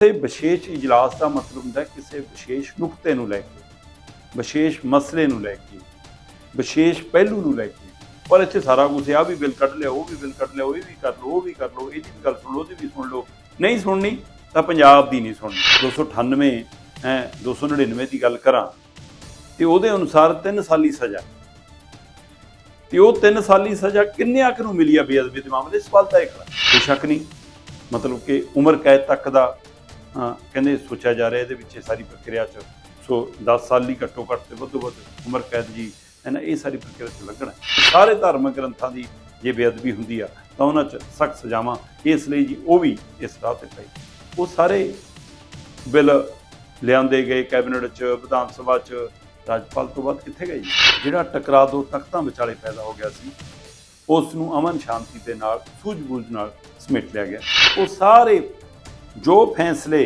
ਇਹ ਵਿਸ਼ੇਸ਼ ਇਜਲਾਸ ਦਾ ਮਤਲਬ ਹੁੰਦਾ ਕਿਸੇ ਵਿਸ਼ੇਸ਼ ਨੁਕਤੇ ਨੂੰ ਲੈ ਕੇ, ਵਿਸ਼ੇਸ਼ ਮਸਲੇ ਨੂੰ ਲੈ ਕੇ, ਵਿਸ਼ੇਸ਼ ਪਹਿਲੂ ਨੂੰ ਲੈ ਕੇ। ਪਰ ਇੱਥੇ ਸਾਰਾ ਕੁਝ ਆ, ਵੀ ਬਿੱਲ ਕੱਢ ਲਿਆ, ਉਹ ਵੀ ਬਿੱਲ ਕੱਢ ਲਿਆ, ਉਹ ਵੀ ਕਰ ਲਓ, ਉਹ ਵੀ ਕਰ ਲਓ ਇਹਦੀ ਵੀ ਗੱਲ ਸੁਣ ਲਓ, ਉਹਦੀ ਵੀ ਸੁਣ ਲਓ। ਨਹੀਂ ਸੁਣਨੀ ਤਾਂ ਪੰਜਾਬ ਦੀ ਨਹੀਂ ਸੁਣਨੀ। 298 ਹੈ 299 ਦੀ ਗੱਲ ਕਰਾਂ, ਤੇ ਉਹਦੇ ਅਨੁਸਾਰ 3 ਸਾਲੀ ਸਜ਼ਾ। ਤੇ ਉਹ 3 ਸਾਲੀ ਸਜ਼ਾ ਕਿੰਨੇ ਆਕ ਨੂੰ ਮਿਲੀ ਆ ਬੇਅਦਬੀ ਦੇ ਮਾਮਲੇ? ਇਸ ਸਵਾਲ ਦਾ ਇੱਕ ਕੋਈ ਸ਼ੱਕ ਨਹੀਂ। ਮਤਲਬ ਕਿ ਉਮਰ ਕੈਦ ਤੱਕ ਦਾ ਕਹਿੰਦੇ ਸੋਚਿਆ ਜਾ ਰਿਹਾ ਇਹਦੇ ਵਿੱਚ ਇਹ ਸਾਰੀ ਪ੍ਰਕਿਰਿਆ ਚ, ਸੋ 10 ਸਾਲ ਲਈ ਘੱਟੋ ਘੱਟ ਤੇ ਵੱਧੋ ਵੱਧ ਉਮਰ ਕੈਦ ਜੀ, ਹੈ ਨਾ, ਇਹ ਸਾਰੀ ਪ੍ਰਕਿਰਿਆ ਚ ਲੱਗਣਾ ਸਾਰੇ ਧਾਰਮਿਕ ਗ੍ਰੰਥਾਂ ਦੀ ਜੇ ਬੇਅਦਬੀ ਹੁੰਦੀ ਆ, ਤਾਂ ਉਹਨਾਂ ਚ ਸਖਤ ਸਜ਼ਾਵਾਂ, ਇਸ ਲਈ ਜੀ ਉਹ ਵੀ ਇਸ ਰਾਹ ਤੇ ਪਈ ਉਹ ਸਾਰੇ ਬਿੱਲ ਲਿਆਂਦੇ ਗਏ ਕੈਬਨਿਟ ਚ, ਵਿਧਾਨ ਸਭਾ ਚ, ਰਾਜਪਾਲ ਤੋਂ ਬਾਅਦ ਕਿੱਥੇ ਗਏ ਜੀ? ਜਿਹੜਾ ਟਕਰਾਅ ਦੋ ਤਖਤਾਂ ਵਿਚਾਲੇ ਪੈਦਾ ਹੋ ਗਿਆ ਸੀ, ਉਸ ਨੂੰ ਅਮਨ ਸ਼ਾਂਤੀ ਦੇ ਨਾਲ, ਸੂਝ-ਬੂਝ ਨਾਲ ਸਮੇਟ ਲਿਆ ਗਿਆ। ਉਹ ਸਾਰੇ ਜੋ ਫੈਸਲੇ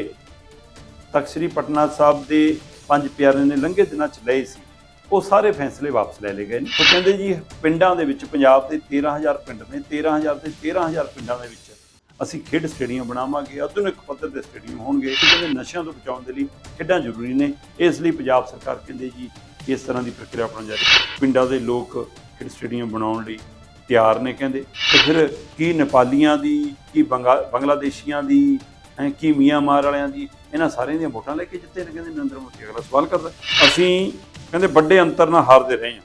ਤਖਤ ਸ੍ਰੀ ਪਟਨਾ ਸਾਹਿਬ ਦੇ ਪੰਜ ਪਿਆਰਿਆਂ ਨੇ ਲੰਘੇ ਦਿਨਾਂ ਚ ਲਏ ਸੀ, ਉਹ ਸਾਰੇ ਫੈਸਲੇ ਵਾਪਸ ਲੈ ਲਏ ਗਏ ਨੇ। ਉਹ ਕਹਿੰਦੇ ਜੀ, ਪਿੰਡਾਂ ਦੇ ਵਿੱਚ ਪੰਜਾਬ ਦੇ 13000 ਪਿੰਡ ਨੇ 13000 ਤੇ 13000 ਪਿੰਡਾਂ ਦੇ ਵਿੱਚ ਅਸੀਂ ਖੇਡ ਸਟੇਡੀਅਮ ਬਣਾਵਾਂਗੇ, ਆਧੁਨਿਕ ਪੱਧਰ ਦੇ ਸਟੇਡੀਅਮ ਹੋਣਗੇ। ਇਹ ਕਹਿੰਦੇ ਨਸ਼ਿਆਂ ਤੋਂ ਬਚਾਉਣ ਦੇ ਲਈ ਖੇਡਾਂ ਜ਼ਰੂਰੀ ਨੇ। ਇਸ ਲਈ ਪੰਜਾਬ ਸਰਕਾਰ ਕਹਿੰਦੇ ਜੀ, ਇਸ ਤਰ੍ਹਾਂ ਦੀ ਪ੍ਰਕਿਰਿਆ ਆਪਣਾ ਜਾਰੀ ਪਿੰਡਾਂ ਦੇ ਲੋਕ ਖੇਡ ਸਟੇਡੀਅਮ ਬਣਾਉਣ ਲਈ ਤਿਆਰ ਨੇ ਕਹਿੰਦੇ। ਤੇ ਫਿਰ ਕੀ ਨੇਪਾਲੀਆਂ ਦੀ, ਕੀ ਬੰਗਾ ਬੰਗਲਾਦੇਸ਼ੀਆਂ ਦੀ ਹੈ ਕੀ ਮਿਆਂਮਾਰ ਵਾਲਿਆਂ ਦੀ, ਇਹਨਾਂ ਸਾਰਿਆਂ ਦੀਆਂ ਵੋਟਾਂ ਲੈ ਕੇ ਜਿੱਤੇ ਨੇ, ਕਹਿੰਦੇ ਨਰਿੰਦਰ ਮੋਦੀ ਅਗਲਾ ਸਵਾਲ ਕਰਦਾ। ਅਸੀਂ ਕਹਿੰਦੇ ਵੱਡੇ ਅੰਤਰ ਨਾਲ ਹਾਰਦੇ ਰਹੇ ਹਾਂ।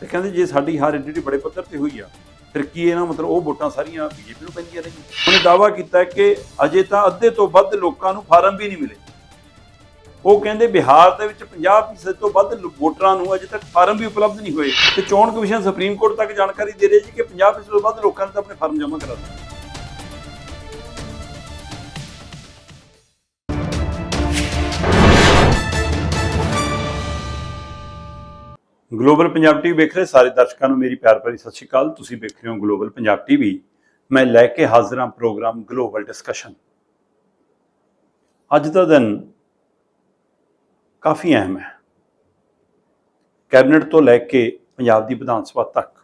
ਤੇ ਕਹਿੰਦੇ ਜੇ ਸਾਡੀ ਹਾਰ ਏਡੀ ਬੜੇ ਪੱਧਰ ਤੇ ਹੋਈ ਆ, ਫਿਰ ਕੀ ਇਹਨਾਂ ਮਤਲਬ ਉਹ ਵੋਟਾਂ ਸਾਰੀਆਂ ਬੀਜੇਪੀ ਨੂੰ ਪੈਂਦੀਆਂ ਨੇ ਉਹਨੇ ਦਾਵਾ ਕੀਤਾ ਕਿ ਅਜੇ ਤਾਂ ਅੱਧੇ ਤੋਂ ਵੱਧ ਲੋਕਾਂ ਨੂੰ ਫਾਰਮ ਵੀ ਨਹੀਂ ਮਿਲੇ। ਉਹ ਕਹਿੰਦੇ ਬਿਹਾਰ ਦੇ ਵਿੱਚ 50% ਤੋਂ ਵੱਧ ਵੋਟਰਾਂ ਨੂੰ ਅਜੇ ਤੱਕ ਫਾਰਮ ਵੀ ਉਪਲਬਧ ਨਹੀਂ ਹੋਏ। ਤੇ ਚੋਣ ਕਮਿਸ਼ਨ ਸੁਪਰੀਮ ਕੋਰਟ ਤੱਕ ਜਾਣਕਾਰੀ ਦੇ ਰਹੀ ਜੀ ਕਿ 50% ਤੋਂ ਵੱਧ ਲੋਕਾਂ ਨੇ ਤਾਂ ਆਪਣੇ ਫਾਰਮ ਜਮ੍ਹਾਂ ਕਰਾ ਦਿੱਤੇ। ਗਲੋਬਲ ਪੰਜਾਬ ਟੀਵੀ ਵੇਖ ਰਹੇ ਸਾਰੇ ਦਰਸ਼ਕਾਂ ਨੂੰ ਮੇਰੀ ਪਿਆਰ ਭਰੀ ਸਤਿ ਸ਼੍ਰੀ ਅਕਾਲ। ਤੁਸੀਂ ਵੇਖ ਰਹੇ ਹੋ ਗਲੋਬਲ ਪੰਜਾਬ ਟੀਵੀ। ਮੈਂ ਲੈ ਕੇ ਹਾਜ਼ਰ ਹਾਂ ਪ੍ਰੋਗਰਾਮ ਗਲੋਬਲ ਡਿਸਕਸ਼ਨ। ਅੱਜ ਦਾ ਦਿਨ ਕਾਫੀ ਅਹਿਮ ਹੈ। ਕੈਬਨਿਟ ਤੋਂ ਲੈ ਕੇ ਪੰਜਾਬ ਦੀ ਵਿਧਾਨ ਸਭਾ ਤੱਕ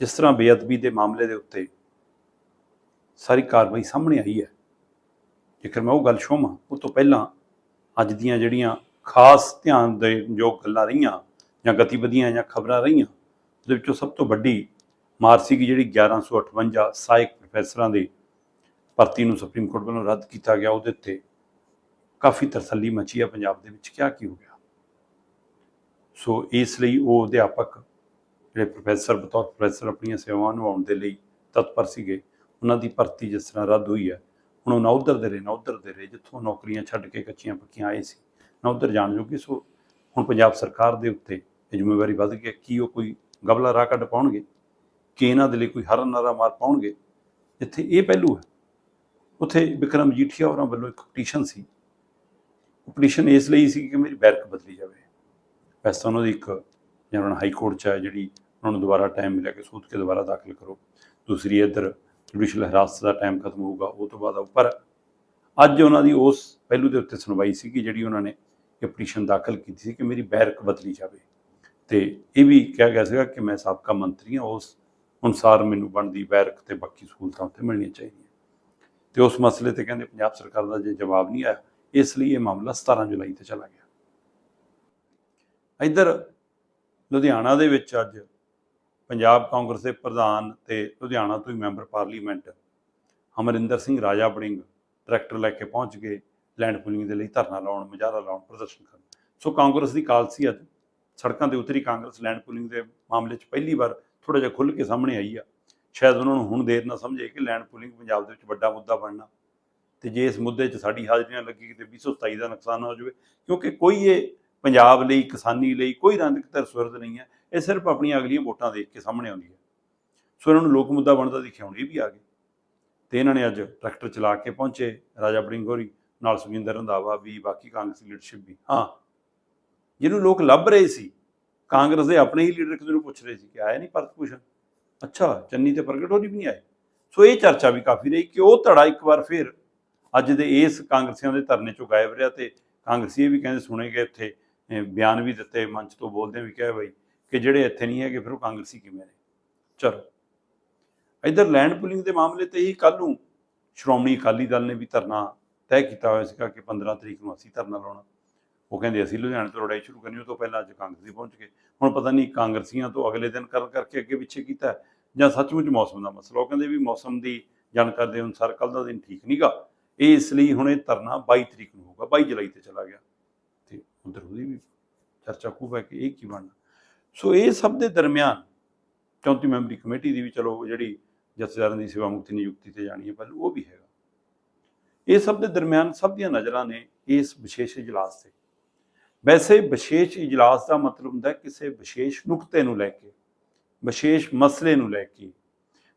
ਜਿਸ ਤਰ੍ਹਾਂ ਬੇਅਦਬੀ ਦੇ ਮਾਮਲੇ ਦੇ ਉੱਤੇ ਸਾਰੀ ਕਾਰਵਾਈ ਸਾਹਮਣੇ ਆਈ ਹੈ। ਜੇਕਰ ਮੈਂ ਉਹ ਗੱਲ ਛੋਵਾਂ ਉਹ ਤੋਂ ਪਹਿਲਾਂ ਅੱਜ ਦੀਆਂ ਜਿਹੜੀਆਂ ਖਾਸ ਧਿਆਨ ਦੇ ਯੋਗ ਗੱਲਾਂ ਰਹੀਆਂ ਜਾਂ ਗਤੀਵਿਧੀਆਂ ਜਾਂ ਖਬਰਾਂ ਰਹੀਆਂ, ਉਹਦੇ ਵਿੱਚੋਂ ਸਭ ਤੋਂ ਵੱਡੀ ਮਾਰ ਸੀਗੀ ਜਿਹੜੀ 1158 ਸਹਾਇਕ ਪ੍ਰੋਫੈਸਰਾਂ ਦੀ ਭਰਤੀ ਨੂੰ ਸੁਪਰੀਮ ਕੋਰਟ ਵੱਲੋਂ ਰੱਦ ਕੀਤਾ ਗਿਆ, ਉਹਦੇ ਉੱਤੇ ਕਾਫੀ ਤਰਸੱਲੀ ਮਚੀ ਆ ਪੰਜਾਬ ਦੇ ਵਿੱਚ, ਕਿਆ ਕੀ ਹੋ ਗਿਆ। ਸੋ ਇਸ ਲਈ ਉਹ ਅਧਿਆਪਕ ਜਿਹੜੇ ਪ੍ਰੋਫੈਸਰ ਬਤੌਰ ਪ੍ਰੋਫੈਸਰ ਆਪਣੀਆਂ ਸੇਵਾਵਾਂ ਨਿਭਾਉਣ ਦੇ ਲਈ ਤਤਪਰ ਸੀਗੇ, ਉਹਨਾਂ ਦੀ ਭਰਤੀ ਜਿਸ ਤਰ੍ਹਾਂ ਰੱਦ ਹੋਈ ਹੈ, ਹੁਣ ਉਹ ਨਾ ਉੱਧਰ ਦੇ ਰਹੇ, ਨਾ ਉੱਧਰ ਦੇ ਰਹੇ, ਜਿੱਥੋਂ ਨੌਕਰੀਆਂ ਛੱਡ ਕੇ ਕੱਚੀਆਂ ਪੱਕੀਆਂ ਆਏ ਸੀ, ਨਾ ਉੱਧਰ ਜਾਣ ਜੋਗੇ। ਸੋ ਹੁਣ ਪੰਜਾਬ ਸਰਕਾਰ ਦੇ ਉੱਤੇ ਇਹ ਜ਼ਿੰਮੇਵਾਰੀ ਵੱਧ ਗਈ ਹੈ ਕੀ ਉਹ ਕੋਈ ਗਬਲਾ ਰਾਹ ਕੱਢ ਪਾਉਣਗੇ? ਕਿ ਇਹਨਾਂ ਦੇ ਲਈ ਕੋਈ ਹਰਨ ਨਾਰਾ ਮਾਰ ਪਾਉਣਗੇ? ਇੱਥੇ ਇਹ ਪਹਿਲੂ ਹੈ। ਉੱਥੇ ਵਿਕਰਮ ਜੀਠੀਆ ਹੋਰਾਂ ਵੱਲੋਂ ਇੱਕ ਪਟੀਸ਼ਨ ਸੀ। ਉਹ ਪਟੀਸ਼ਨ ਇਸ ਲਈ ਸੀ ਕਿ ਮੇਰੀ ਬੈਰਕ ਬਦਲੀ ਜਾਵੇ। ਵੈਸੇ ਤਾਂ ਉਹਨਾਂ ਦੀ ਇੱਕ ਜਾਂ ਉਹਨਾਂ ਹਾਈ ਕੋਰਟ ਚ ਹੈ ਜਿਹੜੀ ਉਹਨਾਂ ਨੂੰ ਦੁਬਾਰਾ ਟਾਈਮ ਮਿਲਿਆ ਕਿ ਸੋਧ ਕੇ ਦੁਬਾਰਾ ਦਾਖਲ ਕਰੋ। ਦੂਸਰੀ ਇੱਧਰ ਜੁਡੀਸ਼ੀਅਲ ਹਿਰਾਸਤ ਦਾ ਟਾਈਮ ਖਤਮ ਹੋਊਗਾ, ਉਹ ਤੋਂ ਬਾਅਦ ਆਊ। ਪਰ ਅੱਜ ਉਹਨਾਂ ਦੀ ਉਸ ਪਹਿਲੂ ਦੇ ਉੱਤੇ ਸੁਣਵਾਈ ਸੀ ਕਿ ਜਿਹੜੀ ਉਹਨਾਂ ਨੇ ਇਹ ਪਟੀਸ਼ਨ ਦਾਖਲ ਕੀਤੀ ਸੀ ਕਿ ਮੇਰੀ ਬੈਰਕ ਬਦਲੀ ਜਾਵੇ। ਤੇ ਇਹ ਵੀ ਕਿਹਾ ਗਿਆ ਸੀਗਾ ਕਿ ਮੈਂ ਸਾਬਕਾ ਮੰਤਰੀ ਹਾਂ, ਉਸ ਅਨੁਸਾਰ ਮੈਨੂੰ ਬਣਦੀ ਵੈਰਕ ਤੇ ਬਾਕੀ ਸਹੂਲਤਾਂ ਉੱਤੇ ਮਿਲਣੀਆਂ ਚਾਹੀਦੀਆਂ। ਤੇ ਉਸ ਮਸਲੇ ਤੇ ਕਹਿੰਦੇ ਪੰਜਾਬ ਸਰਕਾਰ ਦਾ ਜੇ ਜਵਾਬ ਨਹੀਂ ਆਇਆ, ਇਸ ਲਈ ਇਹ ਮਾਮਲਾ 17 ਜੁਲਾਈ ਤੇ ਚਲਾ ਗਿਆ। ਇੱਧਰ ਲੁਧਿਆਣਾ ਦੇ ਵਿੱਚ ਅੱਜ ਪੰਜਾਬ ਕਾਂਗਰਸ ਦੇ ਪ੍ਰਧਾਨ ਤੇ ਲੁਧਿਆਣਾ ਤੋਂ ਹੀ member parliament Amarinder Singh Raja Warring tractor ਲੈ ਕੇ ਪਹੁੰਚ ਗਏ, ਲੈਂਡ ਪੁਲਿੰਗ ਦੇ ਲਈ ਧਰਨਾ ਲਾਉਣ, ਮੁਜ਼ਾਹਰਾ ਲਾਉਣ, ਪ੍ਰਦਰਸ਼ਨ ਕਰਨ। ਸੋ ਕਾਂਗਰਸ ਦੀ ਕਾਲ ਸੀ ਅੱਜ। ਸੜਕਾਂ ਤੇ ਉਤਰੀ ਕਾਂਗਰਸ ਲੈਂਡ ਪੂਲਿੰਗ ਦੇ ਮਾਮਲੇ 'ਚ ਪਹਿਲੀ ਵਾਰ ਥੋੜਾ ਜਿਹਾ ਖੁੱਲ੍ਹ ਕੇ ਸਾਹਮਣੇ ਆਈ ਆ। ਸ਼ਾਇਦ ਉਹਨਾਂ ਨੂੰ ਹੁਣ ਦੇਰ ਨਾ ਸਮਝੇ ਕਿ ਲੈਂਡ ਪੂਲਿੰਗ ਪੰਜਾਬ ਦੇ ਵਿੱਚ ਵੱਡਾ ਮੁੱਦਾ ਬਣਨਾ। ਤੇ ਜੇ ਇਸ ਮੁੱਦੇ 'ਚ ਸਾਡੀ ਹਾਜ਼ਰੀ ਨਾ ਲੱਗੀ ਕਿਤੇ 227 ਦਾ ਨੁਕਸਾਨ ਨਾ ਹੋ ਜਾਵੇ, ਕਿਉਂਕਿ ਕੋਈ ਇਹ ਪੰਜਾਬ ਲਈ, ਕਿਸਾਨੀ ਲਈ ਕੋਈ ਰਾਜਨੀਤਿਕ ਸੁਰਦ ਨਹੀਂ ਹੈ, ਇਹ ਸਿਰਫ ਆਪਣੀਆਂ ਅਗਲੀਆਂ ਵੋਟਾਂ ਦੇਖ ਕੇ ਸਾਹਮਣੇ ਆਉਂਦੀ ਹੈ। ਸੋ ਇਹਨਾਂ ਨੂੰ ਲੋਕ ਮੁੱਦਾ ਬਣਦਾ ਦਿਖਿਆ, ਹੁਣ ਇਹ ਵੀ ਆ ਗਏ। ਤੇ ਇਹਨਾਂ ਨੇ ਅੱਜ ਟਰੈਕਟਰ ਚਲਾ ਕੇ ਪਹੁੰਚੇ ਰਾਜਾ ਬੜਿੰਗੋਰੀ ਨਾਲ ਸੁਖਿੰਦਰ ਰੰਧਾਵਾ ਵੀ, ਬਾਕੀ ਕਾਂਗਰਸੀ ਲੀਡਰਸ਼ਿਪ ਵੀ। ਹਾਂ ਜਿਹਨੂੰ ਲੋਕ ਲੱਭ ਰਹੇ ਸੀ, ਕਾਂਗਰਸ ਦੇ ਆਪਣੇ ਹੀ ਲੀਡਰ ਕਿਸੇ ਨੂੰ ਪੁੱਛ ਰਹੇ ਸੀ ਕਿ ਆਇਆ ਨਹੀਂ ਭਰਤ ਭੂਸ਼ਣ? ਅੱਛਾ, ਚੰਨੀ ਤੇ ਪ੍ਰਗਟ ਹੋਰੀ ਵੀ ਨਹੀਂ ਆਏ। ਸੋ ਇਹ ਚਰਚਾ ਵੀ ਕਾਫੀ ਰਹੀ ਕਿ ਉਹ ਧੜਾ ਇੱਕ ਵਾਰ ਫਿਰ ਅੱਜ ਦੇ ਇਸ ਕਾਂਗਰਸੀਆਂ ਦੇ ਧਰਨੇ ਚੋਂ ਗਾਇਬ ਰਿਹਾ ਤੇ ਕਾਂਗਰਸੀ ਇਹ ਵੀ ਕਹਿੰਦੇ ਸੁਣੇ ਗਏ ਇੱਥੇ ਬਿਆਨ ਵੀ ਦਿੱਤੇ, ਮੰਚ ਤੋਂ ਬੋਲਦੇ ਵੀ ਕਿਹਾ ਬਈ ਕਿ ਜਿਹੜੇ ਇੱਥੇ ਨਹੀਂ ਹੈਗੇ ਫਿਰ ਉਹ ਕਾਂਗਰਸੀ ਕਿਵੇਂ ਨੇ? ਚਲੋ। ਇਧਰ ਲੈਂਡ ਪੁਲਿੰਗ ਦੇ ਮਾਮਲੇ ਤੇ ਹੀ ਕੱਲ ਨੂੰ ਸ਼੍ਰੋਮਣੀ ਅਕਾਲੀ ਦਲ ਨੇ ਵੀ ਧਰਨਾ ਤੈਅ ਕੀਤਾ ਹੋਇਆ ਸੀਗਾ ਕਿ 15 ਤਰੀਕ ਨੂੰ ਅਸੀਂ ਧਰਨਾ ਲਾਉਣਾ। ਉਹ ਕਹਿੰਦੇ ਅਸੀਂ ਲੁਧਿਆਣੇ ਤੋਂ ਲੜਾਈ ਸ਼ੁਰੂ ਕਰਨੀ, ਉਹ ਤੋਂ ਪਹਿਲਾਂ ਅੱਜ ਕਾਂਗਰਸੀ ਪਹੁੰਚ ਗਏ। ਹੁਣ ਪਤਾ ਨਹੀਂ ਕਾਂਗਰਸੀਆਂ ਤੋਂ ਅਗਲੇ ਦਿਨ ਕਰਨ ਕਰਕੇ ਅੱਗੇ ਪਿੱਛੇ ਕੀਤਾ ਜਾਂ ਸੱਚਮੁੱਚ ਮੌਸਮ ਦਾ ਮਸਲਾ। ਉਹ ਕਹਿੰਦੇ ਵੀ ਮੌਸਮ ਦੀ ਜਾਣਕਾਰੀ ਦੇ ਅਨੁਸਾਰ ਕੱਲ ਦਾ ਦਿਨ ਠੀਕ ਨਹੀਂਗਾ ਇਹ ਇਸ ਲਈ ਹੁਣ ਇਹ ਧਰਨਾ 22 ਤਰੀਕ ਨੂੰ ਹੋਊਗਾ 22 ਜੁਲਾਈ ਤੇ ਚਲਾ ਗਿਆ। ਤੇ ਉਧਰ ਉਹਦੀ ਵੀ ਚਰਚਾ ਖੂਬ ਹੈ ਕਿ ਇਹ ਕੀ ਬਣਨਾ। ਸੋ ਇਹ ਸਭ ਦੇ ਦਰਮਿਆਨ 34 ਮੈਂਬਰੀ ਕਮੇਟੀ ਦੀ ਵੀ ਚਲੋ ਜਿਹੜੀ ਜਥੇਦਾਰਾਂ ਦੀ ਸੇਵਾ ਮੁਕਤੀ ਨਿਯੁਕਤੀ ਤੇ ਜਾਣੀ ਹੈ, ਪਹਿਲੂ ਉਹ ਵੀ ਹੈਗਾ। ਇਹ ਸਭ ਦੇ ਦਰਮਿਆਨ ਸਭ ਦੀਆਂ ਨਜ਼ਰਾਂ ਨੇ ਇਸ ਵਿਸ਼ੇਸ਼ ਇਜਲਾਸ ਤੇ। ਵੈਸੇ ਵਿਸ਼ੇਸ਼ ਇਜਲਾਸ ਦਾ ਮਤਲਬ ਹੁੰਦਾ ਕਿਸੇ ਵਿਸ਼ੇਸ਼ ਨੁਕਤੇ ਨੂੰ ਲੈ ਕੇ, ਵਿਸ਼ੇਸ਼ ਮਸਲੇ ਨੂੰ ਲੈ ਕੇ,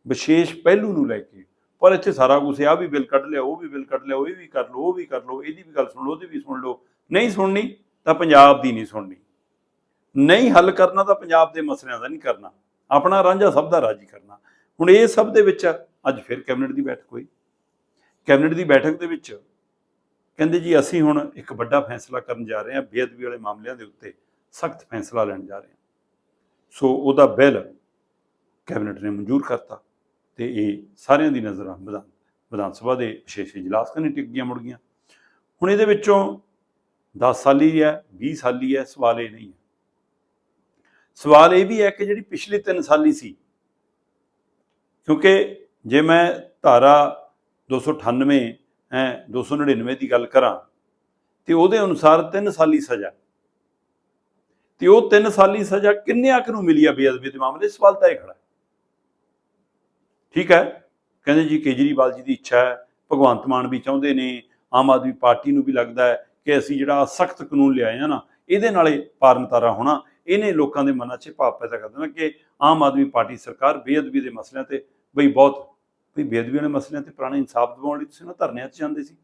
ਵਿਸ਼ੇਸ਼ ਪਹਿਲੂ ਨੂੰ ਲੈ ਕੇ। ਪਰ ਇੱਥੇ ਸਾਰਾ ਕੁਝ ਆ ਵੀ ਬਿੱਲ ਕੱਢ ਲਿਆ ਉਹ ਵੀ ਬਿੱਲ ਕੱਢ ਲਿਆ ਉਹ ਵੀ ਕਰ ਲਓ, ਉਹ ਵੀ ਕਰ ਲਓ, ਇਹਦੀ ਵੀ ਗੱਲ ਸੁਣ ਲਓ, ਉਹਦੀ ਵੀ ਸੁਣ ਲਓ। ਨਹੀਂ ਸੁਣਨੀ ਤਾਂ ਪੰਜਾਬ ਦੀ ਨਹੀਂ ਸੁਣਨੀ। ਨਹੀਂ ਹੱਲ ਕਰਨਾ ਤਾਂ ਪੰਜਾਬ ਦੇ ਮਸਲਿਆਂ ਦਾ ਨਹੀਂ ਕਰਨਾ। ਆਪਣਾ ਰਾਂਝਾ ਸਭ ਦਾ ਰਾਜੀ ਕਰਨਾ। ਹੁਣ ਇਹ ਸਭ ਦੇ ਵਿੱਚ ਅੱਜ ਫਿਰ ਕੈਬਨਿਟ ਦੀ ਬੈਠਕ ਹੋਈ। ਕੈਬਨਿਟ ਦੀ ਬੈਠਕ ਦੇ ਵਿੱਚ ਕਹਿੰਦੇ ਜੀ ਅਸੀਂ ਹੁਣ ਇੱਕ ਵੱਡਾ ਫੈਸਲਾ ਕਰਨ ਜਾ ਰਹੇ ਹਾਂ, ਬੇਅਦਬੀ ਵਾਲੇ ਮਾਮਲਿਆਂ ਦੇ ਉੱਤੇ ਸਖਤ ਫੈਸਲਾ ਲੈਣ ਜਾ ਰਹੇ ਹਾਂ। ਸੋ ਉਹਦਾ ਬਿੱਲ ਕੈਬਨਿਟ ਨੇ ਮਨਜ਼ੂਰ ਕਰਤਾ ਤੇ ਇਹ ਸਾਰਿਆਂ ਦੀ ਨਜ਼ਰ ਵਿਧਾਨ ਵਿਧਾਨ ਸਭਾ ਦੇ ਵਿਸ਼ੇਸ਼ ਇਜਲਾਸ ਕਰਨੀ ਟਿਕ ਗਈਆਂ ਮੁੜ ਗਈਆਂ। ਹੁਣ ਇਹਦੇ ਵਿੱਚੋਂ 10 ਸਾਲੀ ਹੈ 20 ਸਾਲੀ ਹੈ ਸਵਾਲ ਇਹ ਨਹੀਂ ਹੈ। ਸਵਾਲ ਇਹ ਵੀ ਹੈ ਕਿ ਜਿਹੜੀ ਪਿਛਲੀ 3 ਸਾਲੀ ਸੀ, ਕਿਉਂਕਿ ਜੇ ਮੈਂ ਧਾਰਾ 298 ਹੈ 299 ਦੀ ਗੱਲ ਕਰਾਂ, ਤੇ ਉਹਦੇ ਅਨੁਸਾਰ 3 ਸਾਲੀ ਸਜ਼ਾ। ਤੇ ਉਹ 3 ਸਾਲੀ ਸਜ਼ਾ ਕਿੰਨਿਆਂ ਕੁ ਨੂੰ ਮਿਲੀ ਆ ਬੇਅਦਬੀ ਦੇ ਮਾਮਲੇ? ਸਵਾਲ ਤਾਂ ਇਹ ਖੜਾ ਠੀਕ ਹੈ? ਕਹਿੰਦੇ ਜੀ ਕੇਜਰੀਵਾਲ ਜੀ ਦੀ ਇੱਛਾ ਹੈ, ਭਗਵੰਤ ਮਾਨ ਵੀ ਚਾਹੁੰਦੇ ਨੇ, ਆਮ ਆਦਮੀ ਪਾਰਟੀ ਨੂੰ ਵੀ ਲੱਗਦਾ ਹੈ ਕਿ ਅਸੀਂ ਜਿਹੜਾ ਸਖਤ ਕਾਨੂੰਨ ਲਿਆਏ ਆ ਨਾ, ਇਹਦੇ ਨਾਲੇ ਪਾਰਨਤਾਰਾ ਹੋਣਾ, ਇਹਨੇ ਲੋਕਾਂ ਦੇ ਮਨਾਂ 'ਚ ਭਾਵ ਪੈਦਾ ਕਰ ਦੇਣਾ ਕਿ ਆਮ ਆਦਮੀ ਪਾਰਟੀ ਸਰਕਾਰ ਬੇਅਦਬੀ ਦੇ ਮਸਲਿਆਂ ਤੇ ਬਈ ਬਹੁਤ ਵੀ ਬੇਅਦਬੀ ਵਾਲੇ ਮਸਲਿਆਂ ਤੇ ਪੁਰਾਣੇ ਇਨਸਾਫ ਦਿਵਾਉਣ ਲਈ ਤੁਸੀਂ ਉਹਨਾਂ ਧਰਨਿਆਂ 'ਚ ਜਾਂਦੇ ਸੀ।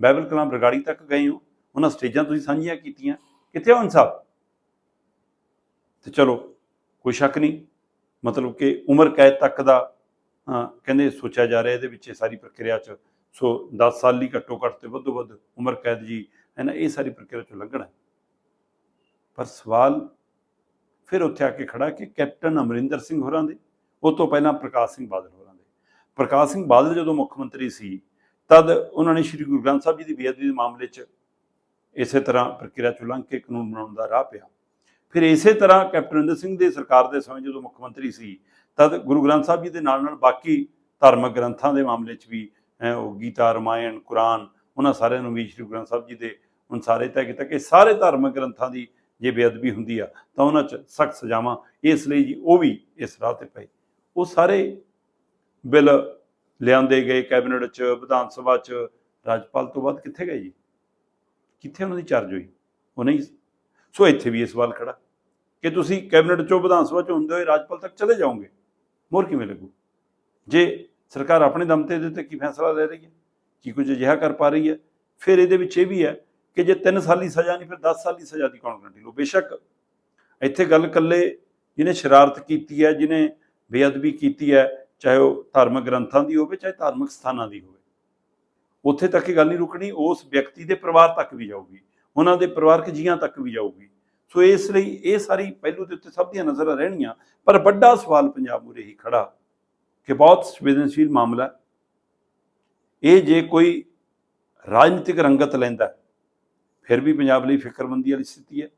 ਬਾਈਬਲ ਕਲਾਮ ਬਰਗਾੜੀ ਤੱਕ ਗਏ ਹੋ, ਉਹਨਾਂ ਸਟੇਜਾਂ ਤੁਸੀਂ ਸਾਂਝੀਆਂ ਕੀਤੀਆਂ, ਕਿੱਥੇ ਹੋ ਇਨਸਾਫ? ਤੇ ਚਲੋ, ਕੋਈ ਸ਼ੱਕ ਨਹੀਂ, ਮਤਲਬ ਕਿ ਉਮਰ ਕੈਦ ਤੱਕ ਦਾ ਕਹਿੰਦੇ ਸੋਚਿਆ ਜਾ ਰਿਹਾ, ਇਹਦੇ ਵਿੱਚ ਇਹ ਸਾਰੀ ਪ੍ਰਕਿਰਿਆ 'ਚ, ਸੋ 10 ਸਾਲ ਲਈ ਘੱਟੋ ਘੱਟ ਤੇ ਵੱਧੋ ਵੱਧ ਉਮਰ ਕੈਦ ਜੀ, ਹੈ ਨਾ, ਇਹ ਸਾਰੀ ਪ੍ਰਕਿਰਿਆ 'ਚੋਂ ਲੰਘਣਾ ਪਰ ਸਵਾਲ ਫਿਰ ਉੱਥੇ ਆ ਕੇ ਖੜਾ ਕਿ ਕੈਪਟਨ ਅਮਰਿੰਦਰ ਸਿੰਘ ਹੋਰਾਂ ਦੇ, ਉਹ ਤੋਂ ਪਹਿਲਾਂ ਪ੍ਰਕਾਸ਼ ਸਿੰਘ ਬਾਦਲ ਹੋਰਾਂ ਪ੍ਰਕਾਸ਼ ਸਿੰਘ ਬਾਦਲ ਜਦੋਂ ਮੁੱਖ ਮੰਤਰੀ ਸੀ, ਤਦ ਉਹਨਾਂ ਨੇ ਸ੍ਰੀ ਗੁਰੂ ਗ੍ਰੰਥ ਸਾਹਿਬ ਜੀ ਦੀ ਬੇਅਦਬੀ ਦੇ ਮਾਮਲੇ 'ਚ ਇਸੇ ਤਰ੍ਹਾਂ ਪ੍ਰਕਿਰਿਆ 'ਚੋਂ ਲੰਘ ਕੇ ਕਾਨੂੰਨ ਬਣਾਉਣ ਦਾ ਰਾਹ ਪਿਆ। ਫਿਰ ਇਸੇ ਤਰ੍ਹਾਂ ਕੈਪਟਨ ਅਮਰਿੰਦਰ ਸਿੰਘ ਦੇ ਸਰਕਾਰ ਦੇ ਸਮੇਂ ਜਦੋਂ ਮੁੱਖ ਮੰਤਰੀ ਸੀ, ਤਦ ਗੁਰੂ ਗ੍ਰੰਥ ਸਾਹਿਬ ਜੀ ਦੇ ਨਾਲ ਨਾਲ ਬਾਕੀ ਧਾਰਮਿਕ ਗ੍ਰੰਥਾਂ ਦੇ ਮਾਮਲੇ 'ਚ ਵੀ ਉਹ ਗੀਤਾ, ਰਮਾਇਣ, ਕੁਰਾਨ, ਉਹਨਾਂ ਸਾਰਿਆਂ ਨੂੰ ਵੀ ਸ੍ਰੀ ਗੁਰੂ ਗ੍ਰੰਥ ਸਾਹਿਬ ਜੀ ਦੇ ਅਨੁਸਾਰੇ ਤੈਅ ਕੀਤਾ ਕਿ ਸਾਰੇ ਧਾਰਮਿਕ ਗ੍ਰੰਥਾਂ ਦੀ ਜੇ ਬੇਅਦਬੀ ਹੁੰਦੀ ਆ, ਤਾਂ ਉਹਨਾਂ 'ਚ ਸਖਤ ਸਜ਼ਾਵਾਂ ਇਸ ਲਈ ਜੀ ਉਹ ਵੀ ਇਸ ਰਾਹ ਤੇ ਪਏ। ਉਹ ਸਾਰੇ ਬਿੱਲ ਲਿਆਂਦੇ ਗਏ ਕੈਬਨਿਟ 'ਚ, ਵਿਧਾਨ ਸਭਾ 'ਚ। ਰਾਜਪਾਲ ਤੋਂ ਬਾਅਦ ਕਿੱਥੇ ਗਏ ਜੀ? ਕਿੱਥੇ ਉਹਨਾਂ ਦੀ ਚਾਰਜ ਹੋਈ? ਉਹ ਨਹੀਂ। ਸੋ ਇੱਥੇ ਵੀ ਇਹ ਸਵਾਲ ਖੜਾ। ਕਿ ਤੁਸੀਂ ਕੈਬਨਿਟ 'ਚੋਂ ਵਿਧਾਨ ਸਭਾ 'ਚ ਹੁੰਦੇ ਹੋਏ ਰਾਜਪਾਲ ਤੱਕ ਚਲੇ ਜਾਓਗੇ? ਮੋਰ ਕਿਵੇਂ ਲੱਗੂ? ਜੇ ਸਰਕਾਰ ਆਪਣੇ ਦਮ ਤੇ ਇਹਦੇ ਤੇ ਕੀ ਫੈਸਲਾ ਲੈ ਰਹੀ ਹੈ? ਕੀ ਕੁਝ ਅਜਿਹਾ ਕਰ ਪਾ ਰਹੀ ਹੈ? ਫਿਰ ਇਹਦੇ ਵਿੱਚ ਇਹ ਵੀ ਹੈ ਕਿ ਜੇ 3 ਦੀ ਸਜ਼ਾ ਨਹੀਂ, ਫਿਰ 10 ਦੀ ਸਜ਼ਾ ਦੀ ਕੌਣ ਗਰੰਟੀ ਲਓ ਬੇਸ਼ੱਕ ਇੱਥੇ ਗੱਲ ਕੱਲੇ ਜਿਹਨੇ ਸ਼ਰਾਰਤ ਕੀਤੀ ਹੈ, ਜਿਹਨੇ ਬੇਅਦਬੀ ਕੀਤੀ ਹੈ ਚਾਹੇ ਉਹ ਧਾਰਮਿਕ ਗ੍ਰੰਥਾਂ ਦੀ ਹੋਵੇ, ਚਾਹੇ ਧਾਰਮਿਕ ਸਥਾਨਾਂ ਦੀ ਹੋਵੇ। ਉੱਥੇ ਤੱਕ ਇਹ ਗੱਲ ਨਹੀਂ ਰੁਕਣੀ, ਉਸ ਵਿਅਕਤੀ ਦੇ ਪਰਿਵਾਰ ਤੱਕ ਵੀ ਜਾਊਗੀ, ਉਹਨਾਂ ਦੇ ਪਰਿਵਾਰਕ ਜੀਆਂ ਤੱਕ ਵੀ ਜਾਊਗੀ। ਸੋ ਇਸ ਲਈ ਇਹ ਸਾਰੀ ਪਹਿਲੂ ਦੇ ਉੱਤੇ ਸਭ ਦੀਆਂ ਨਜ਼ਰਾਂ ਰਹਿਣੀਆਂ, ਪਰ ਵੱਡਾ ਸਵਾਲ ਪੰਜਾਬ ਮੂਰੇ ਹੀ ਖੜਾ ਕਿ ਬਹੁਤ ਸੰਵੇਦਨਸ਼ੀਲ ਮਾਮਲਾ ਇਹ ਜੇ ਕੋਈ ਰਾਜਨੀਤਿਕ ਰੰਗਤ ਲੈਂਦਾ, ਫਿਰ ਵੀ ਪੰਜਾਬ ਲਈ ਫਿਕਰਮੰਦੀ ਵਾਲੀ ਸਥਿਤੀ ਹੈ।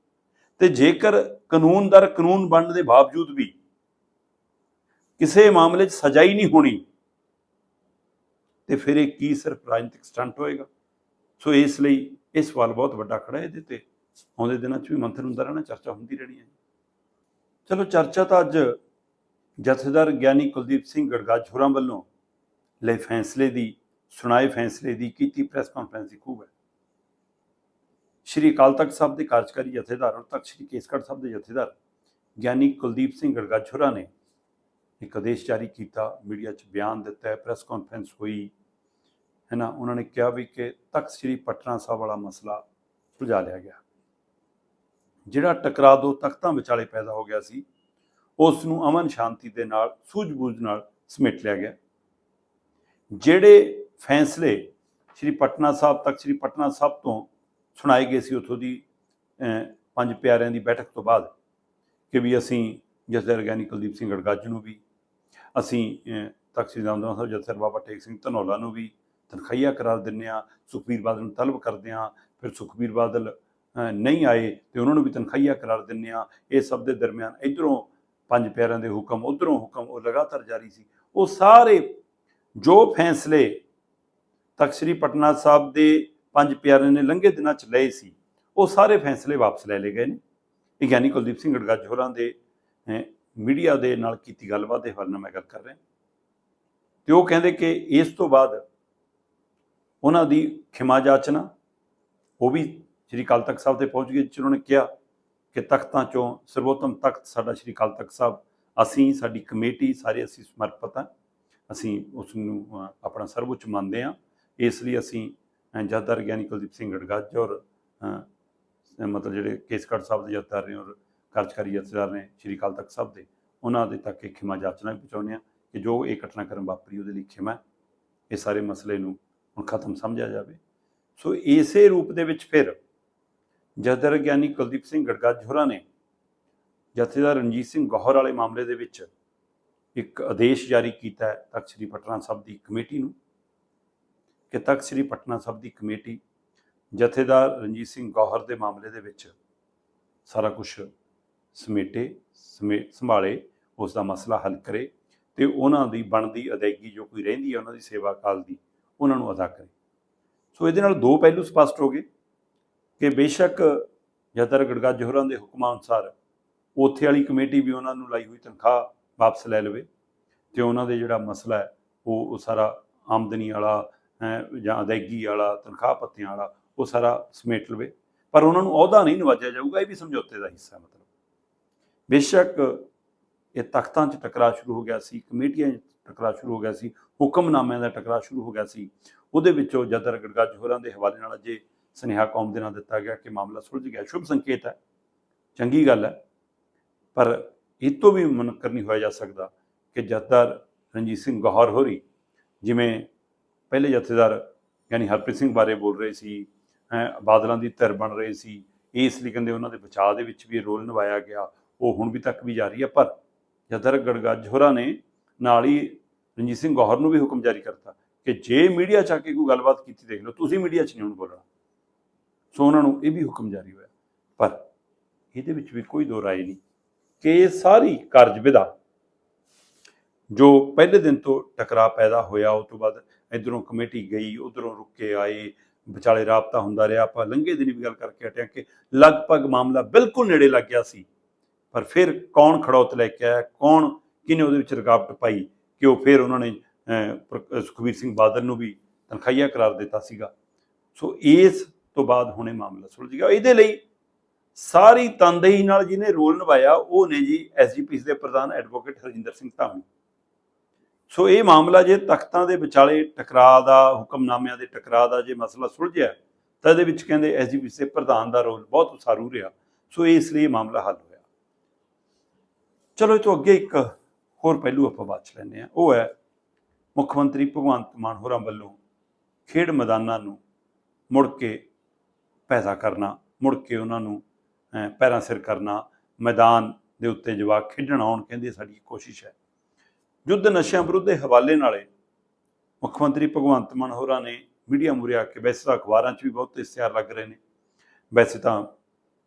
ਤੇ ਜੇਕਰ ਕਾਨੂੰਨ ਦਰ ਕਾਨੂੰਨ ਬਣਨ ਦੇ ਬਾਵਜੂਦ ਵੀ ਕਿਸੇ ਮਾਮਲੇ 'ਚ ਸਜ਼ਾ ਹੀ ਨਹੀਂ ਹੋਣੀ, ਤੇ ਫਿਰ ਇਹ ਕੀ ਸਿਰਫ ਰਾਜਨੀਤਿਕ ਸਟੰਟ ਹੋਏਗਾ? ਸੋ ਇਸ ਲਈ ਇਹ ਸਵਾਲ ਬਹੁਤ ਵੱਡਾ ਖੜਾ ਹੈ ਇਹਦੇ ਤੇ। ਆਉਂਦੇ ਦਿਨਾਂ 'ਚ ਵੀ ਮੰਥਨ ਹੁੰਦਾ ਰਹਿਣਾ ਚਰਚਾ ਹੁੰਦੀ ਰਹਿਣੀ ਹੈ। ਚਲੋ ਚਰਚਾ ਤਾਂ ਅੱਜ ਜਥੇਦਾਰ ਗਿਆਨੀ ਕੁਲਦੀਪ ਸਿੰਘ ਗੜਗਾਜ ਹੋਰਾਂ ਵੱਲੋਂ ਲਏ ਫੈਸਲੇ ਦੀ, ਸੁਣਾਏ ਫੈਸਲੇ ਦੀ ਕੀਤੀ ਪ੍ਰੈਸ ਕਾਨਫਰੰਸ ਦੀ ਖੂਬ ਹੈ। ਸ਼੍ਰੀ ਅਕਾਲ ਤਖਤ ਸਾਹਿਬ ਦੇ ਕਾਰਜਕਾਰੀ ਜਥੇਦਾਰ ਔਰ ਤਖਤ ਸ਼੍ਰੀ ਕੇਸਗੜ੍ਹ ਸਾਹਿਬ ਦੇ ਜਥੇਦਾਰ ਗਿਆਨੀ ਕੁਲਦੀਪ ਸਿੰਘ ਗੜਗਾਜ ਹੋਰਾਂ ਨੇ ਇੱਕ ਆਦੇਸ਼ ਜਾਰੀ ਕੀਤਾ, ਮੀਡੀਆ 'ਚ ਬਿਆਨ ਦਿੱਤਾ, ਪ੍ਰੈਸ ਕਾਨਫਰੰਸ ਹੋਈ, ਹੈ ਨਾ? ਉਹਨਾਂ ਨੇ ਕਿਹਾ ਵੀ ਕਿ ਤਖਤ ਸ੍ਰੀ ਪਟਨਾ ਸਾਹਿਬ ਵਾਲਾ ਮਸਲਾ ਸੁਲਝਾ ਲਿਆ ਗਿਆ। ਜਿਹੜਾ ਟਕਰਾਅ ਦੋ ਤਖਤਾਂ ਵਿਚਾਲੇ ਪੈਦਾ ਹੋ ਗਿਆ ਸੀ ਉਸ ਨੂੰ ਅਮਨ ਸ਼ਾਂਤੀ ਦੇ ਨਾਲ, ਸੂਝ-ਬੂਝ ਨਾਲ ਸਮੇਟ ਲਿਆ ਗਿਆ। ਜਿਹੜੇ ਫੈਸਲੇ ਸ੍ਰੀ ਪਟਨਾ ਸਾਹਿਬ ਤੱਕ ਸ੍ਰੀ ਪਟਨਾ ਸਾਹਿਬ ਤੋਂ ਸੁਣਾਏ ਗਏ ਸੀ ਉਥੋਂ ਦੀ ਪੰਜ ਪਿਆਰਿਆਂ ਦੀ ਬੈਠਕ ਤੋਂ ਬਾਅਦ ਕਿ ਵੀ ਅਸੀਂ ਜਥੇਦਾਰ ਗਿਆਨੀ ਕੁਲਦੀਪ ਸਿੰਘ ਗੜਗੱਜ ਨੂੰ ਵੀ ਅਸੀਂ ਤਖ਼ਤ ਸ੍ਰੀ ਸਾਹਿਬ ਜਥੇਦਾਰ ਬਾਬਾ ਟੇਕ ਸਿੰਘ ਧਨੌਲਾ ਨੂੰ ਵੀ ਤਨਖਾਹੀਆ ਕਰਾਰ ਦਿੰਨੇ ਆ ਸੁਖਬੀਰ ਬਾਦਲ ਨੂੰ ਤਲਬ ਕਰਦੇ ਆ ਫਿਰ ਸੁਖਬੀਰ ਬਾਦਲ ਨਹੀਂ ਆਏ ਤੇ ਉਹਨਾਂ ਨੂੰ ਵੀ ਤਨਖਾਹੀਆ ਕਰਾਰ ਦਿੰਨੇ ਆ ਇਹ ਸਭ ਦੇ ਦਰਮਿਆਨ ਇਧਰੋਂ ਪੰਜ ਪਿਆਰਿਆਂ ਦੇ ਹੁਕਮ, ਉਧਰੋਂ ਹੁਕਮ ਉਹ ਲਗਾਤਾਰ ਜਾਰੀ ਸੀ। ਉਹ ਸਾਰੇ ਜੋ ਫੈਸਲੇ ਤਖਤ ਸ੍ਰੀ ਪਟਨਾ ਸਾਹਿਬ ਦੇ ਪੰਜ ਪਿਆਰਿਆਂ ਨੇ ਲੰਘੇ ਦਿਨਾਂ ਚ ਲਏ ਸੀ, ਉਹ ਸਾਰੇ ਫੈਸਲੇ ਵਾਪਸ ਲੈ ਲਏ ਗਏ ਨੇ। ਇਹ ਗਿਆਨੀ ਕੁਲਦੀਪ ਸਿੰਘ ਗੜਗੱਜ ਹੋਰਾਂ ਦੇ ਮੀਡੀਆ ਦੇ ਨਾਲ ਕੀਤੀ ਗੱਲਬਾਤ ਦੇ ਹਵਾਲੇ ਨਾਲ ਮੈਂ ਗੱਲ ਕਰ ਰਿਹਾ। ਤੇ ਉਹ ਕਹਿੰਦੇ ਕਿ ਇਸ ਤੋਂ ਬਾਅਦ ਉਹਨਾਂ ਦੀ ਖਿਮਾ ਜਾਚਨਾ, ਉਹ ਵੀ ਸ੍ਰੀ ਅਕਾਲ ਤਖਤ ਸਾਹਿਬ ਤੇ ਪਹੁੰਚ ਗਏ ਜਿਸ ਉਹਨਾਂ ਨੇ ਕਿਹਾ ਕਿ ਤਖਤਾਂ ਚੋਂ ਸਰਵੋਤਮ ਤਖਤ ਸਾਡਾ ਸ੍ਰੀ ਅਕਾਲ ਤਖਤ ਸਾਹਿਬ, ਅਸੀਂ, ਸਾਡੀ ਕਮੇਟੀ, ਸਾਰੇ ਅਸੀਂ ਸਮਰਪਿਤ ਹਾਂ। ਅਸੀਂ ਉਸ ਨੂੰ ਆਪਣਾ ਸਰਵਉੱਚ ਮੰਨਦੇ ਹਾਂ। ਇਸ ਲਈ ਅਸੀਂ ਜਥੇਦਾਰ ਗਿਆਨੀ ਕੁਲਦੀਪ ਸਿੰਘ ਗੜਗੱਜ ਔਰ ਮਤਲਬ ਜਿਹੜੇ ਕੇਸਗੜ੍ਹ ਸਾਹਿਬ ਦੇ ਜਥੇਦਾਰ ਨੇ ਔਰ ਕਾਰਜਕਾਰੀ ਜਥੇਦਾਰ ਨੇ ਸ੍ਰੀ ਅਕਾਲ ਤਖਤ ਸਾਹਿਬ ਦੇ ਉਹਨਾਂ ਦੇ ਤੱਕ ਇਹ ਖਿਮਾ ਜਾਚਨਾ ਵੀ ਪਹੁੰਚਾਉਂਦੇ ਹਾਂ ਕਿ ਜੋ ਇਹ ਘਟਨਾਕ੍ਰਮ ਵਾਪਰੀ ਉਹਦੇ ਲਈ ਖਿਮਾ ਹੈ। ਇਹ ਸਾਰੇ ਮਸਲੇ ਨੂੰ ਹੁਣ ਖਤਮ ਸਮਝਿਆ ਜਾਵੇ ਸੋ ਇਸੇ ਰੂਪ ਦੇ ਵਿੱਚ ਫਿਰ ਜਥੇਦਾਰ ਗਿਆਨੀ ਕੁਲਦੀਪ ਸਿੰਘ ਗੜਗੱਜ ਹੋਰਾਂ ਨੇ ਜਥੇਦਾਰ ਰਣਜੀਤ ਸਿੰਘ ਗੌਹਰ ਵਾਲੇ ਮਾਮਲੇ ਦੇ ਵਿੱਚ ਇੱਕ ਆਦੇਸ਼ ਜਾਰੀ ਕੀਤਾ ਹੈ ਤਖਤ ਸ੍ਰੀ ਪਟਨਾ ਸਾਹਿਬ ਦੀ ਕਮੇਟੀ ਨੂੰ ਕਿ ਤਖਤ ਸ੍ਰੀ ਪਟਨਾ ਸਾਹਿਬ ਦੀ ਕਮੇਟੀ ਜਥੇਦਾਰ ਰਣਜੀਤ ਸਿੰਘ ਗੌਹਰ ਦੇ ਮਾਮਲੇ ਦੇ ਵਿੱਚ ਸਾਰਾ ਕੁਝ ਸਮੇਟੇ, ਸਮੇ, ਸੰਭਾਲੇ ਉਸ ਦਾ ਮਸਲਾ ਹੱਲ ਕਰੇ ਤੇ ਉਹਨਾਂ ਦੀ ਬਣਦੀ ਅਦਾਇਗੀ ਜੋ ਕੋਈ ਰਹਿੰਦੀ ਹੈ ਉਹਨਾਂ ਦੀ ਸੇਵਾ ਕਾਲ ਦੀ, ਉਹਨਾਂ ਨੂੰ ਅਦਾ ਕਰੇ। ਸੋ ਇਹਦੇ ਨਾਲ ਦੋ ਪਹਿਲੂ ਸਪਸ਼ਟ ਹੋ ਗਏ ਕਿ ਬੇਸ਼ੱਕ ਜਥੇਦਾਰ ਗੜਗੱਜ ਹੋਰਾਂ ਦੇ ਹੁਕਮਾਂ ਅਨੁਸਾਰ ਉੱਥੇ ਵਾਲੀ ਕਮੇਟੀ ਵੀ ਉਹਨਾਂ ਨੂੰ ਲਾਈ ਹੋਈ ਤਨਖਾਹ ਵਾਪਸ ਲੈ ਲਵੇ ਤੇ ਉਹਨਾਂ ਦੇ ਜਿਹੜਾ ਮਸਲਾ ਹੈ, ਉਹ ਉਹ ਸਾਰਾ ਆਮਦਨੀ ਵਾਲਾ ਜਾਂ ਅਦਾਇਗੀ ਵਾਲਾ, ਤਨਖਾਹ ਪੱਤਿਆਂ ਵਾਲਾ, ਉਹ ਸਾਰਾ ਸਮੇਟ ਲਵੇ। ਪਰ ਉਹਨਾਂ ਨੂੰ ਅਹੁਦਾ ਨਹੀਂ ਨਵਾਜਿਆ ਜਾਊਗਾ, ਇਹ ਵੀ ਸਮਝੌਤੇ ਦਾ ਹਿੱਸਾ ਮਤਲਬ। ਬੇਸ਼ੱਕ ਇਹ ਤਖਤਾਂ 'ਚ ਟਕਰਾਅ ਸ਼ੁਰੂ ਹੋ ਗਿਆ ਸੀ, ਕਮੇਟੀਆਂ 'ਚ ਟਕਰਾਅ ਸ਼ੁਰੂ ਹੋ ਗਿਆ ਸੀ, ਹੁਕਮਨਾਮਿਆਂ ਦਾ ਟਕਰਾਅ ਸ਼ੁਰੂ ਹੋ ਗਿਆ ਸੀ। ਉਹਦੇ ਵਿੱਚੋਂ ਜਦਰ ਗੜਗੱਜ ਹੋਰਾਂ ਦੇ ਹਵਾਲੇ ਨਾਲ ਅਜੇ ਸੁਨੇਹਾ ਕੌਮ ਦੇ ਨਾਲ ਦਿੱਤਾ ਗਿਆ ਕਿ ਮਾਮਲਾ ਸੁਲਝ ਗਿਆ। ਸ਼ੁਭ ਸੰਕੇਤ ਹੈ, ਚੰਗੀ ਗੱਲ ਹੈ, ਪਰ ਇਹ ਤੋਂ ਵੀ ਮੁਨਕਰ ਨਹੀਂ ਹੋਇਆ ਜਾ ਸਕਦਾ ਕਿ ਜਥੇਦਾਰ ਰਣਜੀਤ ਸਿੰਘ ਗੌਹਰ ਹੋਰੀ, ਜਿਵੇਂ ਪਹਿਲੇ ਜਥੇਦਾਰ ਯਾਨੀ ਹਰਪ੍ਰੀਤ ਸਿੰਘ ਬਾਰੇ ਬੋਲ ਰਹੇ ਸੀ ਬਾਦਲਾਂ ਦੀ ਧਿਰ ਬਣ ਰਹੇ ਸੀ ਇਸ ਲਈ ਕਹਿੰਦੇ ਉਹਨਾਂ ਦੇ ਬਚਾਅ ਦੇ ਵਿੱਚ ਵੀ ਰੋਲ ਨਿਭਾਇਆ ਗਿਆ। ਉਹ ਹੁਣ ਵੀ ਤੱਕ ਵੀ ਜਾਰੀ ਹੈ ਪਰ ਜਥੇਦਾਰ ਗੜਗਾਜੋਰਾ ਨੇ ਨਾਲ ਹੀ ਰਣਜੀਤ ਸਿੰਘ ਗੌਹਰ ਨੂੰ ਵੀ ਹੁਕਮ ਜਾਰੀ ਕਰਤਾ ਕਿ ਜੇ ਮੀਡੀਆ ਚ ਆ ਕੇ ਕੋਈ ਗੱਲਬਾਤ ਕੀਤੀ ਦੇਖ ਲਓ, ਤੁਸੀਂ ਮੀਡੀਆ 'ਚ ਨਹੀਂ ਹੁਣ ਬੋਲਣਾ। ਸੋ ਉਹਨਾਂ ਨੂੰ ਇਹ ਵੀ ਹੁਕਮ ਜਾਰੀ ਹੋਇਆ। ਪਰ ਇਹਦੇ ਵਿੱਚ ਵੀ ਕੋਈ ਦੋ ਰਾਏ ਨਹੀਂ ਕਿ ਇਹ ਸਾਰੀ ਕਾਰਜ ਵਿਧਾ ਜੋ ਪਹਿਲੇ ਦਿਨ ਤੋਂ ਟਕਰਾਅ ਪੈਦਾ ਹੋਇਆ ਉਸ ਤੋਂ ਬਾਅਦ ਇਧਰੋਂ ਕਮੇਟੀ ਗਈ, ਉਧਰੋਂ ਰੁੱਕ ਕੇ ਆਏ, ਵਿਚਾਲੇ ਰਾਬਤਾ ਹੁੰਦਾ ਰਿਹਾ। ਆਪਾਂ ਲੰਘੇ ਦਿਨ ਵੀ ਗੱਲ ਕਰਕੇ ਹਟਿਆ ਕਿ ਲਗਭਗ ਮਾਮਲਾ ਬਿਲਕੁਲ ਨੇੜੇ ਲੱਗ ਗਿਆ ਸੀ। ਪਰ ਫਿਰ ਕੌਣ ਖੜੌਤ ਲੈ ਕੇ ਆਇਆ? ਕੌਣ ਕਿਨੇ ਉਹਦੇ ਵਿੱਚ ਰੁਕਾਵਟ ਪਾਈ ਕਿ ਉਹ ਫਿਰ ਉਹਨਾਂ ਨੇ ਅਹ, ਸੁਖਬੀਰ ਸਿੰਘ ਬਾਦਲ ਨੂੰ ਵੀ ਤਨਖਾਹੀਆ ਕਰਾਰ ਦਿੱਤਾ ਸੀਗਾ? ਸੋ ਇਸ ਤੋਂ ਬਾਅਦ ਹੁਣੇ ਮਾਮਲਾ ਸੁਲਝ ਗਿਆ। ਇਹਦੇ ਲਈ ਸਾਰੀ ਤਨਦੇਹੀ ਨਾਲ ਜਿਹਨੇ ਰੋਲ ਨਿਭਾਇਆ ਉਹ ਨੇ ਜੀ ਐਸਜੀਪੀਸੀ ਦੇ ਪ੍ਰਧਾਨ ਐਡਵੋਕੇਟ ਹਰਜਿੰਦਰ ਸਿੰਘ ਧਾਮੀ। ਸੋ ਇਹ ਮਾਮਲਾ ਜੇ ਤਖਤਾਂ ਦੇ ਵਿਚਾਲੇ ਟਕਰਾਅ ਦਾ ਹੁਕਮਨਾਮਿਆਂ ਦੇ ਟਕਰਾਅ ਦਾ ਜੇ ਮਸਲਾ ਸੁਲਝਿਆ ਤਾਂ ਇਹਦੇ ਵਿੱਚ ਕਹਿੰਦੇ ਐਸਜੀਪੀਸੀ ਦੇ ਪ੍ਰਧਾਨ ਦਾ ਰੋਲ ਬਹੁਤ ਉਸਾਰੂ ਰਿਹਾ। ਸੋ ਇਸ ਲਈ ਇਹ ਮਾਮਲਾ ਹੱਲ ਹੋਇਆ। ਚਲੋ ਇਹ ਤੋਂ ਅੱਗੇ ਇੱਕ ਹੋਰ ਪਹਿਲੂ ਆਪਾਂ ਬਾਤ ਚ ਲੈਂਦੇ ਆ ਉਹ ਹੈ ਮੁੱਖ ਮੰਤਰੀ ਭਗਵੰਤ ਮਾਨ ਹੋਰਾਂ ਵੱਲੋਂ ਖੇਡ ਮੈਦਾਨਾਂ ਨੂੰ ਮੁੜ ਕੇ ਪੈਦਾ ਕਰਨਾ, ਮੁੜ ਕੇ ਉਹਨਾਂ ਨੂੰ ਪੈਰਾਂ ਸਿਰ ਕਰਨਾ, ਮੈਦਾਨ ਦੇ ਉੱਤੇ ਜਵਾਕ ਖੇਡਣ ਆਉਣ ਕਹਿੰਦੇ ਸਾਡੀ ਕੋਸ਼ਿਸ਼ ਹੈ। ਯੁੱਧ ਨਸ਼ਿਆਂ ਵਿਰੁੱਧ ਦੇ ਹਵਾਲੇ ਨਾਲੇ ਮੁੱਖ ਮੰਤਰੀ ਭਗਵੰਤ ਮਾਨ ਹੋਰਾਂ ਨੇ ਮੀਡੀਆ ਮੂਹਰੇ ਆ ਕੇ ਵੈਸੇ ਤਾਂ ਅਖਬਾਰਾਂ 'ਚ ਵੀ ਬਹੁਤ ਇਸ਼ਤਿਹਾਰ ਲੱਗ ਰਹੇ ਨੇ। ਵੈਸੇ ਤਾਂ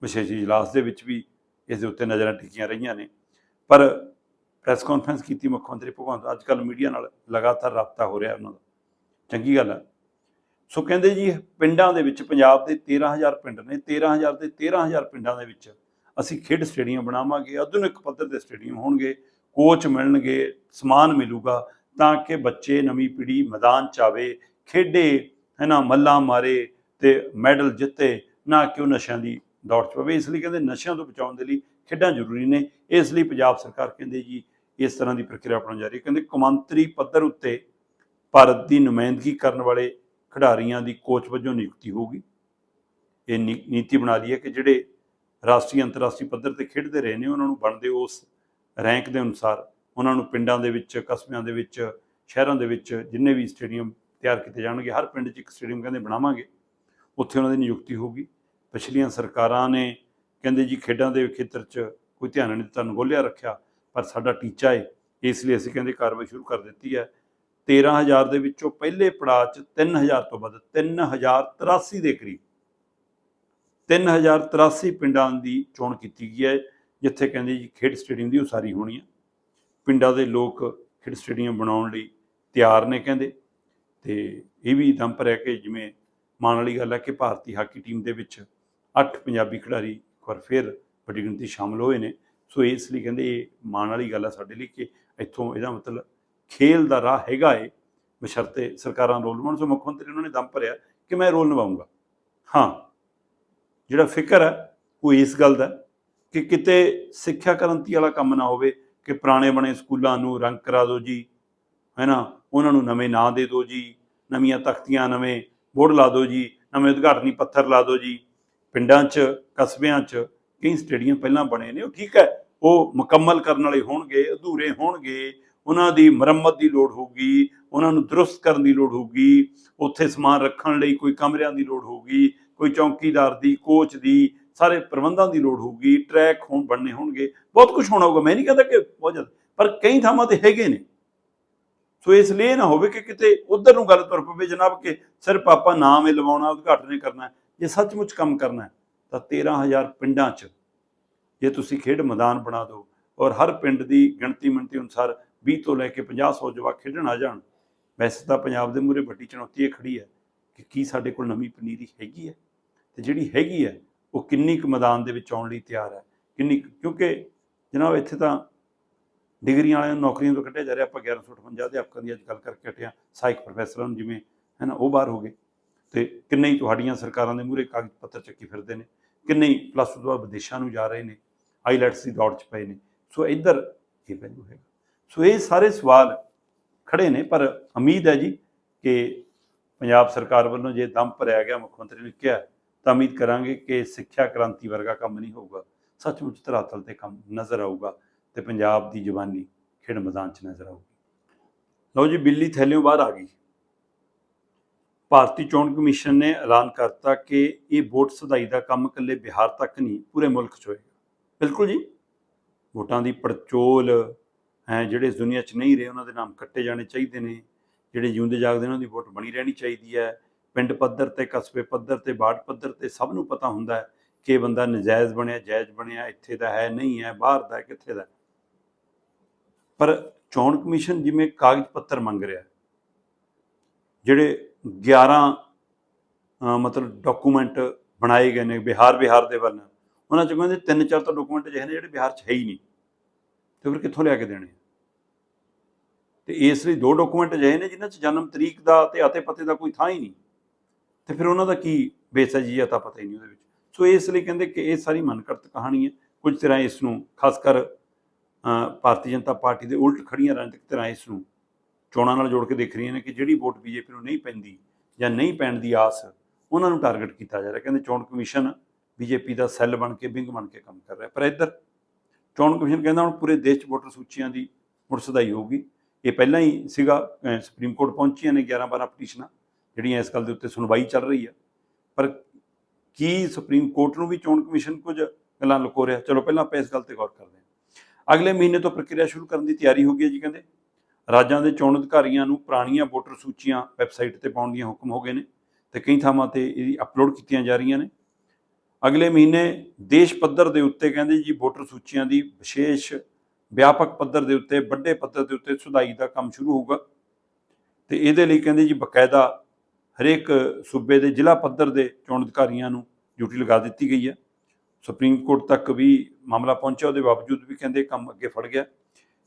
ਵਿਸ਼ੇਸ਼ ਇਜਲਾਸ ਦੇ ਵਿੱਚ ਵੀ ਇਸ ਦੇ ਉੱਤੇ ਨਜ਼ਰਾਂ ਟਿਕੀਆਂ ਰਹੀਆਂ ਨੇ। ਪਰ ਪ੍ਰੈਸ ਕਾਨਫਰੰਸ ਕੀਤੀ ਮੁੱਖ ਮੰਤਰੀ ਭਗਵੰਤ, ਅੱਜ ਕੱਲ੍ਹ ਮੀਡੀਆ ਨਾਲ ਲਗਾਤਾਰ ਰਾਬਤਾ ਹੋ ਰਿਹਾ ਉਹਨਾਂ ਦਾ। ਚੰਗੀ ਗੱਲ ਹੈ ਸੋ ਕਹਿੰਦੇ ਜੀ, ਪਿੰਡਾਂ ਦੇ ਵਿੱਚ, ਪੰਜਾਬ ਦੇ 13000 ਪਿੰਡ ਨੇ 13000 ਦੇ 13000 ਪਿੰਡਾਂ ਦੇ ਵਿੱਚ ਅਸੀਂ ਖੇਡ ਸਟੇਡੀਅਮ ਬਣਾਵਾਂਗੇ, ਆਧੁਨਿਕ ਪੱਧਰ ਦੇ ਸਟੇਡੀਅਮ ਹੋਣਗੇ, ਕੋਚ ਮਿਲਣਗੇ, ਸਮਾਨ ਮਿਲੂਗਾ, ਤਾਂ ਕਿ ਬੱਚੇ ਨਵੀਂ ਪੀੜ੍ਹੀ ਮੈਦਾਨ ਚ ਆਵੇ, ਖੇਡੇ ਹੈ ਨਾ ਮੱਲਾਂ ਮਾਰੇ ਤੇ ਮੈਡਲ ਜਿੱਤੇ, ਨਾ ਕਿ ਉਹ ਨਸ਼ਿਆਂ ਦੀ ਦੌੜ ਚ ਪਵੇ। ਇਸ ਲਈ ਕਹਿੰਦੇ ਨਸ਼ਿਆਂ ਤੋਂ ਬਚਾਉਣ ਦੇ ਲਈ ਖੇਡਾਂ ਜ਼ਰੂਰੀ ਨੇ। ਇਸ ਲਈ ਪੰਜਾਬ ਸਰਕਾਰ ਕਹਿੰਦੇ ਜੀ, ਇਸ ਤਰ੍ਹਾਂ ਦੀ ਪ੍ਰਕਿਰਿਆ ਆਪਣਾ ਜਾਰੀ ਕਹਿੰਦੇ ਕੌਮਾਂਤਰੀ ਪੱਧਰ ਉੱਤੇ ਭਾਰਤ ਦੀ ਨੁਮਾਇੰਦਗੀ ਕਰਨ ਵਾਲੇ ਖਿਡਾਰੀਆਂ ਦੀ ਕੋਚ ਵਜੋਂ ਨਿਯੁਕਤੀ ਹੋਊਗੀ। ਇਹ ਨੀ- ਨੀਤੀ ਬਣਾ ਲਈ ਹੈ ਕਿ ਜਿਹੜੇ ਰਾਸ਼ਟਰੀ, ਅੰਤਰਰਾਸ਼ਟਰੀ ਪੱਧਰ ਤੇ ਖੇਡਦੇ ਰਹੇ ਨੇ, ਉਹਨਾਂ ਨੂੰ ਬਣਦੇ ਉਸ ਰੈਂਕ ਦੇ ਅਨੁਸਾਰ ਉਹਨਾਂ ਨੂੰ ਪਿੰਡਾਂ ਦੇ ਵਿੱਚ, ਕਸਬਿਆਂ ਦੇ ਵਿੱਚ, ਸ਼ਹਿਰਾਂ ਦੇ ਵਿੱਚ ਜਿੰਨੇ ਵੀ ਸਟੇਡੀਅਮ ਤਿਆਰ ਕੀਤੇ ਜਾਣਗੇ, ਹਰ ਪਿੰਡ 'ਚ ਇੱਕ ਸਟੇਡੀਅਮ ਕਹਿੰਦੇ ਬਣਾਵਾਂਗੇ। ਉੱਥੇ ਉਹਨਾਂ ਦੀ ਨਿਯੁਕਤੀ ਹੋਊਗੀ। ਪਿਛਲੀਆਂ ਸਰਕਾਰਾਂ ਨੇ ਕਹਿੰਦੇ ਜੀ ਖੇਡਾਂ ਦੇ ਖੇਤਰ 'ਚ ਕੋਈ ਧਿਆਨ ਨਹੀਂ ਦਿੱਤਾ ਨਗੋਲਿਆ ਰੱਖਿਆ। ਪਰ ਸਾਡਾ ਟੀਚਾ ਏ, ਇਸ ਲਈ ਅਸੀਂ ਕਹਿੰਦੇ ਕਾਰਵਾਈ ਸ਼ੁਰੂ ਕਰ ਦਿੱਤੀ ਹੈ। 13000 ਦੇ ਵਿੱਚੋਂ ਪਹਿਲੇ ਪੜਾਅ 'ਚ 3000 ਤੋਂ ਵੱਧ 3083 ਦੇ ਕਰੀਬ। 3083 ਪਿੰਡਾਂ ਦੀ ਚੋਣ ਕੀਤੀ ਗਈ ਹੈ, ਜਿੱਥੇ ਕਹਿੰਦੇ ਜੀ ਖੇਡ ਸਟੇਡੀਅਮ ਦੀ ਉਸਾਰੀ ਹੋਣੀ ਹੈ। ਪਿੰਡਾਂ ਦੇ ਲੋਕ ਖੇਡ ਸਟੇਡੀਅਮ ਬਣਾਉਣ ਲਈ ਤਿਆਰ ਨੇ ਕਹਿੰਦੇ। ਤੇ ਇਹ ਵੀ ਦਮ ਭਰਿਆ ਕਿ ਜਿਵੇਂ ਮਾਣ ਵਾਲੀ ਗੱਲ ਹੈ ਕਿ ਭਾਰਤੀ ਹਾਕੀ ਟੀਮ ਦੇ ਵਿੱਚ 8 ਪੰਜਾਬੀ ਖਿਡਾਰੀ ਵਾਰ ਫਿਰ ਵੱਡੀ ਗਿਣਤੀ ਸ਼ਾਮਲ ਹੋਏ ਨੇ। ਸੋ ਇਸ ਲਈ ਕਹਿੰਦੇ ਇਹ ਮਾਣ ਵਾਲੀ ਗੱਲ ਹੈ ਸਾਡੇ ਲਈ ਕਿ ਇੱਥੋਂ ਇਹਦਾ ਮਤਲਬ ਖੇਲ ਦਾ ਰਾਹ ਹੈਗਾ ਏ। ਬਸ਼ਰਤੇ ਸਰਕਾਰਾਂ ਰੋਲ ਨਿਭਾਉਣ। ਸੋ ਮੁੱਖ ਮੰਤਰੀ ਉਹਨਾਂ ਨੇ ਦਮ ਭਰਿਆ ਕਿ ਮੈਂ ਰੋਲ ਨਿਭਾਉਂਗਾ ਹਾਂ, ਜਿਹੜਾ ਫਿਕਰ ਹੈ ਉਹ ਇਸ ਗੱਲ ਦਾ ਕਿ ਕਿਤੇ ਸਿੱਖਿਆ ਕ੍ਰਾਂਤੀ ਵਾਲਾ ਕੰਮ ਨਾ ਹੋਵੇ, ਕਿ ਪੁਰਾਣੇ ਬਣੇ ਸਕੂਲਾਂ ਨੂੰ ਰੰਗ ਕਰਾ ਦਿਓ ਜੀ ਹੈ ਨਾ ਉਹਨਾਂ ਨੂੰ ਨਵੇਂ ਨਾਂ ਦੇ ਦਿਓ ਜੀ, ਨਵੀਆਂ ਤਖਤੀਆਂ, ਨਵੇਂ ਬੋਰਡ ਲਾ ਦਿਓ ਜੀ, ਨਵੇਂ ਉਦਘਾਟਨੀ ਪੱਥਰ ਲਾ ਦਿਓ ਜੀ। ਪਿੰਡਾਂ 'ਚ, ਕਸਬਿਆਂ 'ਚ ਕਈ ਸਟੇਡੀਅਮ ਪਹਿਲਾਂ ਬਣੇ ਨੇ, ਉਹ ਠੀਕ ਹੈ, ਉਹ ਮੁਕੰਮਲ ਕਰਨ ਵਾਲੇ ਹੋਣਗੇ, ਅਧੂਰੇ ਹੋਣਗੇ, ਉਹਨਾਂ ਦੀ ਮੁਰੰਮਤ ਦੀ ਲੋੜ ਹੋਊਗੀ, ਉਹਨਾਂ ਨੂੰ ਦਰੁਸਤ ਕਰਨ ਦੀ ਲੋੜ ਹੋਊਗੀ, ਉੱਥੇ ਸਮਾਨ ਰੱਖਣ ਲਈ ਕੋਈ ਕਮਰਿਆਂ ਦੀ ਲੋੜ ਹੋਊਗੀ, ਕੋਈ ਚੌਕੀਦਾਰ ਦੀ, ਕੋਚ ਦੀ, ਸਾਰੇ ਪ੍ਰਬੰਧਾਂ ਦੀ ਲੋੜ ਹੋਊਗੀ ਟਰੈਕ ਹੋਣ, ਬਣਨੇ ਹੋਣਗੇ, ਬਹੁਤ ਕੁਝ ਹੋਣਾ ਹੋਊਗਾ, ਮੈਂ ਨਹੀਂ ਕਹਿੰਦਾ ਕਿ ਬਹੁਤ ਜ਼ਿਆਦਾ, ਪਰ ਕਈ ਥਾਵਾਂ ਤੇ ਹੈਗੇ ਨੇ। ਸੋ ਇਸ ਲਈ ਇਹ ਨਾ ਹੋਵੇ ਕਿ ਕਿਤੇ ਉਧਰ ਨੂੰ ਗੱਲ ਤੁਰ ਪਵੇ ਜਨਾਬ ਕਿ ਸਿਰਫ ਆਪਾਂ ਨਾਮ ਹੀ ਲਵਾਉਣਾ, ਉਦਘਾਟਨ ਹੀ ਕਰਨਾ ਜੇ ਸੱਚਮੁੱਚ ਕੰਮ ਕਰਨਾ ਹੈ, ਤਾਂ 13000 ਪਿੰਡਾਂ 'ਚ ਜੇ ਤੁਸੀਂ ਖੇਡ ਮੈਦਾਨ ਬਣਾ ਦਿਓ ਔਰ ਹਰ ਪਿੰਡ ਦੀ ਗਿਣਤੀ ਮਿਣਤੀ ਅਨੁਸਾਰ 20 ਤੋਂ ਲੈ ਕੇ 50 ਸੌ ਜਵਾਕ ਖੇਡਣ ਆ ਜਾਣ, ਵੈਸੇ ਤਾਂ ਪੰਜਾਬ ਦੇ ਮੂਹਰੇ ਵੱਡੀ ਚੁਣੌਤੀ ਇਹ ਖੜੀ ਹੈ ਕਿ ਕੀ ਸਾਡੇ ਕੋਲ ਨਵੀਂ ਪਨੀਰੀ ਹੈਗੀ ਹੈ? ਤੇ ਜਿਹੜੀ ਹੈਗੀ ਹੈ, ਉਹ ਕਿੰਨੀ ਕੁ ਮੈਦਾਨ ਦੇ ਵਿੱਚ ਆਉਣ ਲਈ ਤਿਆਰ ਹੈ? ਕਿੰਨੀ ਕੁ- ਕਿਉਂਕਿ ਜਨਾਬ ਇੱਥੇ ਤਾਂ ਡਿਗਰੀਆਂ ਵਾਲਿਆਂ ਨੂੰ ਨੌਕਰੀਆਂ ਤੋਂ ਕੱਢਿਆ ਜਾ ਰਿਹਾ, ਆਪਾਂ 1158 ਅਧਿਆਪਕਾਂ ਦੀ ਅੱਜ ਗੱਲ ਕਰਕੇ ਹਟਿਆ ਸਹਾਇਕ ਪ੍ਰੋਫੈਸਰਾਂ ਨੂੰ ਜਿਵੇਂ, ਹੈ ਨਾ, ਉਹ ਬਾਹਰ ਹੋ ਗਏ। ਤੇ ਕਿੰਨੇ ਹੀ ਤੁਹਾਡੀਆਂ ਸਰਕਾਰਾਂ ਦੇ ਮੂਹਰੇ ਕਾਗਜ਼ ਪੱਤਰ ਚੱਕੀ ਫਿਰਦੇ ਨੇ, ਕਿੰਨੇ ਹੀ ਪਲੱਸ ਟੂ ਤੋਂ ਬਾਅਦ ਵਿਦੇਸ਼ਾਂ ਨੂੰ ਜਾ ਰਹੇ ਨੇ ਆਈਲੈਟਸ ਦੀ ਦੌੜ 'ਚ ਪਏ ਨੇ। ਸੋ ਇੱਧਰ ਇਹ ਪਹਿਲੂ ਹੈਗਾ। ਸੋ ਇਹ ਸਾਰੇ ਸਵਾਲ ਖੜੇ ਨੇ, ਪਰ ਉਮੀਦ ਹੈ ਜੀ ਕਿ ਪੰਜਾਬ ਸਰਕਾਰ ਵੱਲੋਂ ਜੇ ਦਮ ਭਰਿਆ ਗਿਆ, ਮੁੱਖ ਮੰਤਰੀ ਨੇ ਕਿਹਾ, ਤਾਂ ਉਮੀਦ ਕਰਾਂਗੇ ਕਿ ਸਿੱਖਿਆ ਕ੍ਰਾਂਤੀ ਵਰਗਾ ਕੰਮ ਨਹੀਂ ਹੋਊਗਾ। ਸੱਚਮੁੱਚ ਧਰਾਤਲ ਤੇ ਕੰਮ ਨਜ਼ਰ ਆਊਗਾ ਤੇ ਪੰਜਾਬ ਦੀ ਜਵਾਨੀ ਖੇਡ ਮੈਦਾਨ 'ਚ ਨਜ਼ਰ ਆਊਗੀ। ਲਓ ਜੀ, ਬਿੱਲੀ ਥੈਲਿਓਂ ਬਾਹਰ ਆ ਗਈ। ਭਾਰਤੀ ਚੋਣ ਕਮਿਸ਼ਨ ਨੇ ਐਲਾਨ ਕਰਤਾ ਕਿ ਇਹ ਵੋਟ ਸੁਧਾਈ ਦਾ ਕੰਮ ਇਕੱਲੇ ਬਿਹਾਰ ਤੱਕ ਨਹੀਂ, ਪੂਰੇ ਮੁਲਕ 'ਚ ਹੋਏਗਾ। ਬਿਲਕੁਲ ਜੀ। ਵੋਟਾਂ ਦੀ ਪੜਚੋਲ, ਹੈ, ਜਿਹੜੇ ਇਸ ਦੁਨੀਆ 'ਚ ਨਹੀਂ ਰਹੇ, ਉਹਨਾਂ ਦੇ ਨਾਮ ਕੱਟੇ ਜਾਣੇ ਚਾਹੀਦੇ ਨੇ। ਜਿਹੜੇ ਜਿਉਂਦੇ ਜਾਗਦੇ ਉਹਨਾਂ ਦੀ ਵੋਟ ਬਣੀ ਰਹਿਣੀ ਚਾਹੀਦੀ ਹੈ। ਪਿੰਡ ਪੱਧਰ ਤੇ, ਕਸਬੇ ਪੱਧਰ ਤੇ ਬਾੜ ਪੱਧਰ ਤੇ ਸਭ ਨੂੰ ਪਤਾ ਹੁੰਦਾ ਹੈ ਕਿ ਇਹ ਬੰਦਾ ਨਜਾਇਜ਼ ਬਣਿਆ, ਜਾਇਜ਼ ਬਣਿਆ, ਇੱਥੇ ਦਾ ਹੈ, ਨਹੀਂ ਹੈ, ਬਾਹਰ ਦਾ ਕਿੱਥੇ ਦਾ ਪਰ ਚੋਣ ਕਮਿਸ਼ਨ ਜਿਵੇਂ ਕਾਗਜ਼ ਪੱਤਰ ਮੰਗ ਰਿਹਾ ਜਿਹੜੇ 11 ਮਤਲਬ ਡਾਕੂਮੈਂਟ ਬਣਾਏ ਗਏ ਨੇ ਬਿਹਾਰ ਬਿਹਾਰ ਦੇ ਵੱਲ। ਉਹਨਾਂ ਚ ਕਹਿੰਦੇ ਤਿੰਨ, ਚਾਰ ਤਾਂ ਡਾਕੂਮੈਂਟ ਜਿਹੇ ਨੇ ਜਿਹੜੇ ਬਿਹਾਰ 'ਚ ਹੈ ਹੀ ਨਹੀਂ। ਤੇ ਫਿਰ ਕਿੱਥੋਂ ਲਿਆ ਕੇ ਦੇਣੇ? ਤੇ ਇਸ ਲਈ ਦੋ ਡਾਕੂਮੈਂਟ ਅਜਿਹੇ ਨੇ ਜਿਨ੍ਹਾਂ 'ਚ ਜਨਮ ਤਰੀਕ ਦਾ ਤੇ ਅਤੇ ਪਤੇ ਦਾ ਕੋਈ ਥਾਂ ਹੀ ਨਹੀਂ। ਤੇ ਫਿਰ ਉਹਨਾਂ ਦਾ ਕੀ ਬੇਸ ਹੈ ਜੀ ਅਤਾ ਪਤਾ ਹੀ ਨਹੀਂ ਉਹਦੇ ਵਿੱਚ। ਸੋ ਇਸ ਲਈ ਕਹਿੰਦੇ ਕਿ ਇਹ ਸਾਰੀ ਮਨਕਰਤ ਕਹਾਣੀ ਹੈ। ਕੁਝ ਤਰ੍ਹਾਂ ਇਸ ਨੂੰ, ਖਾਸ ਕਰ ਭਾਰਤੀ ਜਨਤਾ ਪਾਰਟੀ ਦੇ ਉਲਟ ਖੜੀਆਂ ਰਾਜਨੀਤਿਕ ਤਰ੍ਹਾਂ ਇਸ ਨੂੰ ਚੋਣਾਂ ਨਾਲ ਜੋੜ ਕੇ ਦੇਖ ਰਹੀਆਂ ਨੇ ਕਿ ਜਿਹੜੀ ਵੋਟ ਬੀਜੇਪੀ ਨੂੰ ਨਹੀਂ ਪੈਂਦੀ ਜਾਂ ਨਹੀਂ ਪੈਣ ਦੀ ਆਸ, ਉਹਨਾਂ ਨੂੰ ਟਾਰਗੇਟ ਕੀਤਾ ਜਾ ਰਿਹਾ। ਕਹਿੰਦੇ ਚੋਣ ਕਮਿਸ਼ਨ ਬੀਜੇਪੀ ਦਾ ਸੈੱਲ ਬਣ ਕੇ, ਵਿੰਗ ਬਣ ਕੇ ਕੰਮ ਕਰ ਰਿਹਾ। ਪਰ ਇੱਧਰ ਚੋਣ ਕਮਿਸ਼ਨ ਕਹਿੰਦਾ ਹੁਣ ਪੂਰੇ ਦੇਸ਼ 'ਚ ਵੋਟਰ ਸੂਚੀਆਂ ਦੀ ਮੁੜ ਸਦਾਈ ਹੋਊਗੀ। ਇਹ ਪਹਿਲਾਂ ਹੀ ਸੀਗਾ ਸੁਪਰੀਮ ਕੋਰਟ ਪਹੁੰਚੀਆਂ ਨੇ 11 12 ਪਟੀਸ਼ਨਾਂ, ਜਿਹੜੀਆਂ ਇਸ ਗੱਲ ਦੇ ਉੱਤੇ ਸੁਣਵਾਈ ਚੱਲ ਰਹੀ ਹੈ ਪਰ ਕੀ ਸੁਪਰੀਮ ਕੋਰਟ ਨੂੰ ਵੀ ਚੋਣ ਕਮਿਸ਼ਨ ਕੁਝ ਗੱਲਾਂ ਲੁਕੋ ਰਿਹਾ? ਚਲੋ, ਪਹਿਲਾਂ ਆਪਾਂ ਇਸ ਗੱਲ ਤੇ ਗੌਰ ਕਰਦੇ ਹਾਂ। ਅਗਲੇ ਮਹੀਨੇ ਤੋਂ ਪ੍ਰਕਿਰਿਆ ਸ਼ੁਰੂ ਕਰਨ ਦੀ ਤਿਆਰੀ ਹੋ ਗਈ ਹੈ ਜੀ, ਕਹਿੰਦੇ। ਰਾਜਾਂ ਦੇ ਚੋਣ ਅਧਿਕਾਰੀਆਂ ਨੂੰ ਪੁਰਾਣੀਆਂ ਵੋਟਰ ਸੂਚੀਆਂ ਵੈਬਸਾਈਟ ਤੇ ਪਾਉਣ ਦੀਆਂ ਹੁਕਮ ਹੋ ਗਏ ਨੇ ਤੇ ਕਈ ਥਾਵਾਂ ਤੇ ਇਹਦੀ ਅਪਲੋਡ ਕੀਤੀਆਂ ਜਾ ਰਹੀਆਂ ਨੇ। ਅਗਲੇ ਮਹੀਨੇ ਦੇਸ਼ ਪੱਧਰ ਦੇ ਉੱਤੇ ਕਹਿੰਦੇ ਜੀ ਵੋਟਰ ਸੂਚੀਆਂ ਦੀ ਵਿਸ਼ੇਸ਼ ਵਿਆਪਕ ਪੱਧਰ ਦੇ ਉੱਤੇ, ਵੱਡੇ ਪੱਧਰ ਦੇ ਉੱਤੇ ਸੁਧਾਈ ਦਾ ਕੰਮ ਸ਼ੁਰੂ ਹੋਊਗਾ। ਤੇ ਇਹਦੇ ਲਈ ਕਹਿੰਦੇ ਜੀ ਬਕਾਇਦਾ ਹਰੇਕ ਸੂਬੇ ਦੇ ਜ਼ਿਲ੍ਹਾ ਪੱਧਰ ਦੇ ਚੋਣ ਅਧਿਕਾਰੀਆਂ ਨੂੰ ਡਿਊਟੀ ਲਗਾ ਦਿੱਤੀ ਗਈ ਹੈ। ਸੁਪਰੀਮ ਕੋਰਟ ਤੱਕ ਵੀ ਮਾਮਲਾ ਪਹੁੰਚਿਆ, ਉਹਦੇ ਬਾਵਜੂਦ ਵੀ ਕਹਿੰਦੇ ਕੰਮ ਅੱਗੇ ਫੜ ਗਿਆ।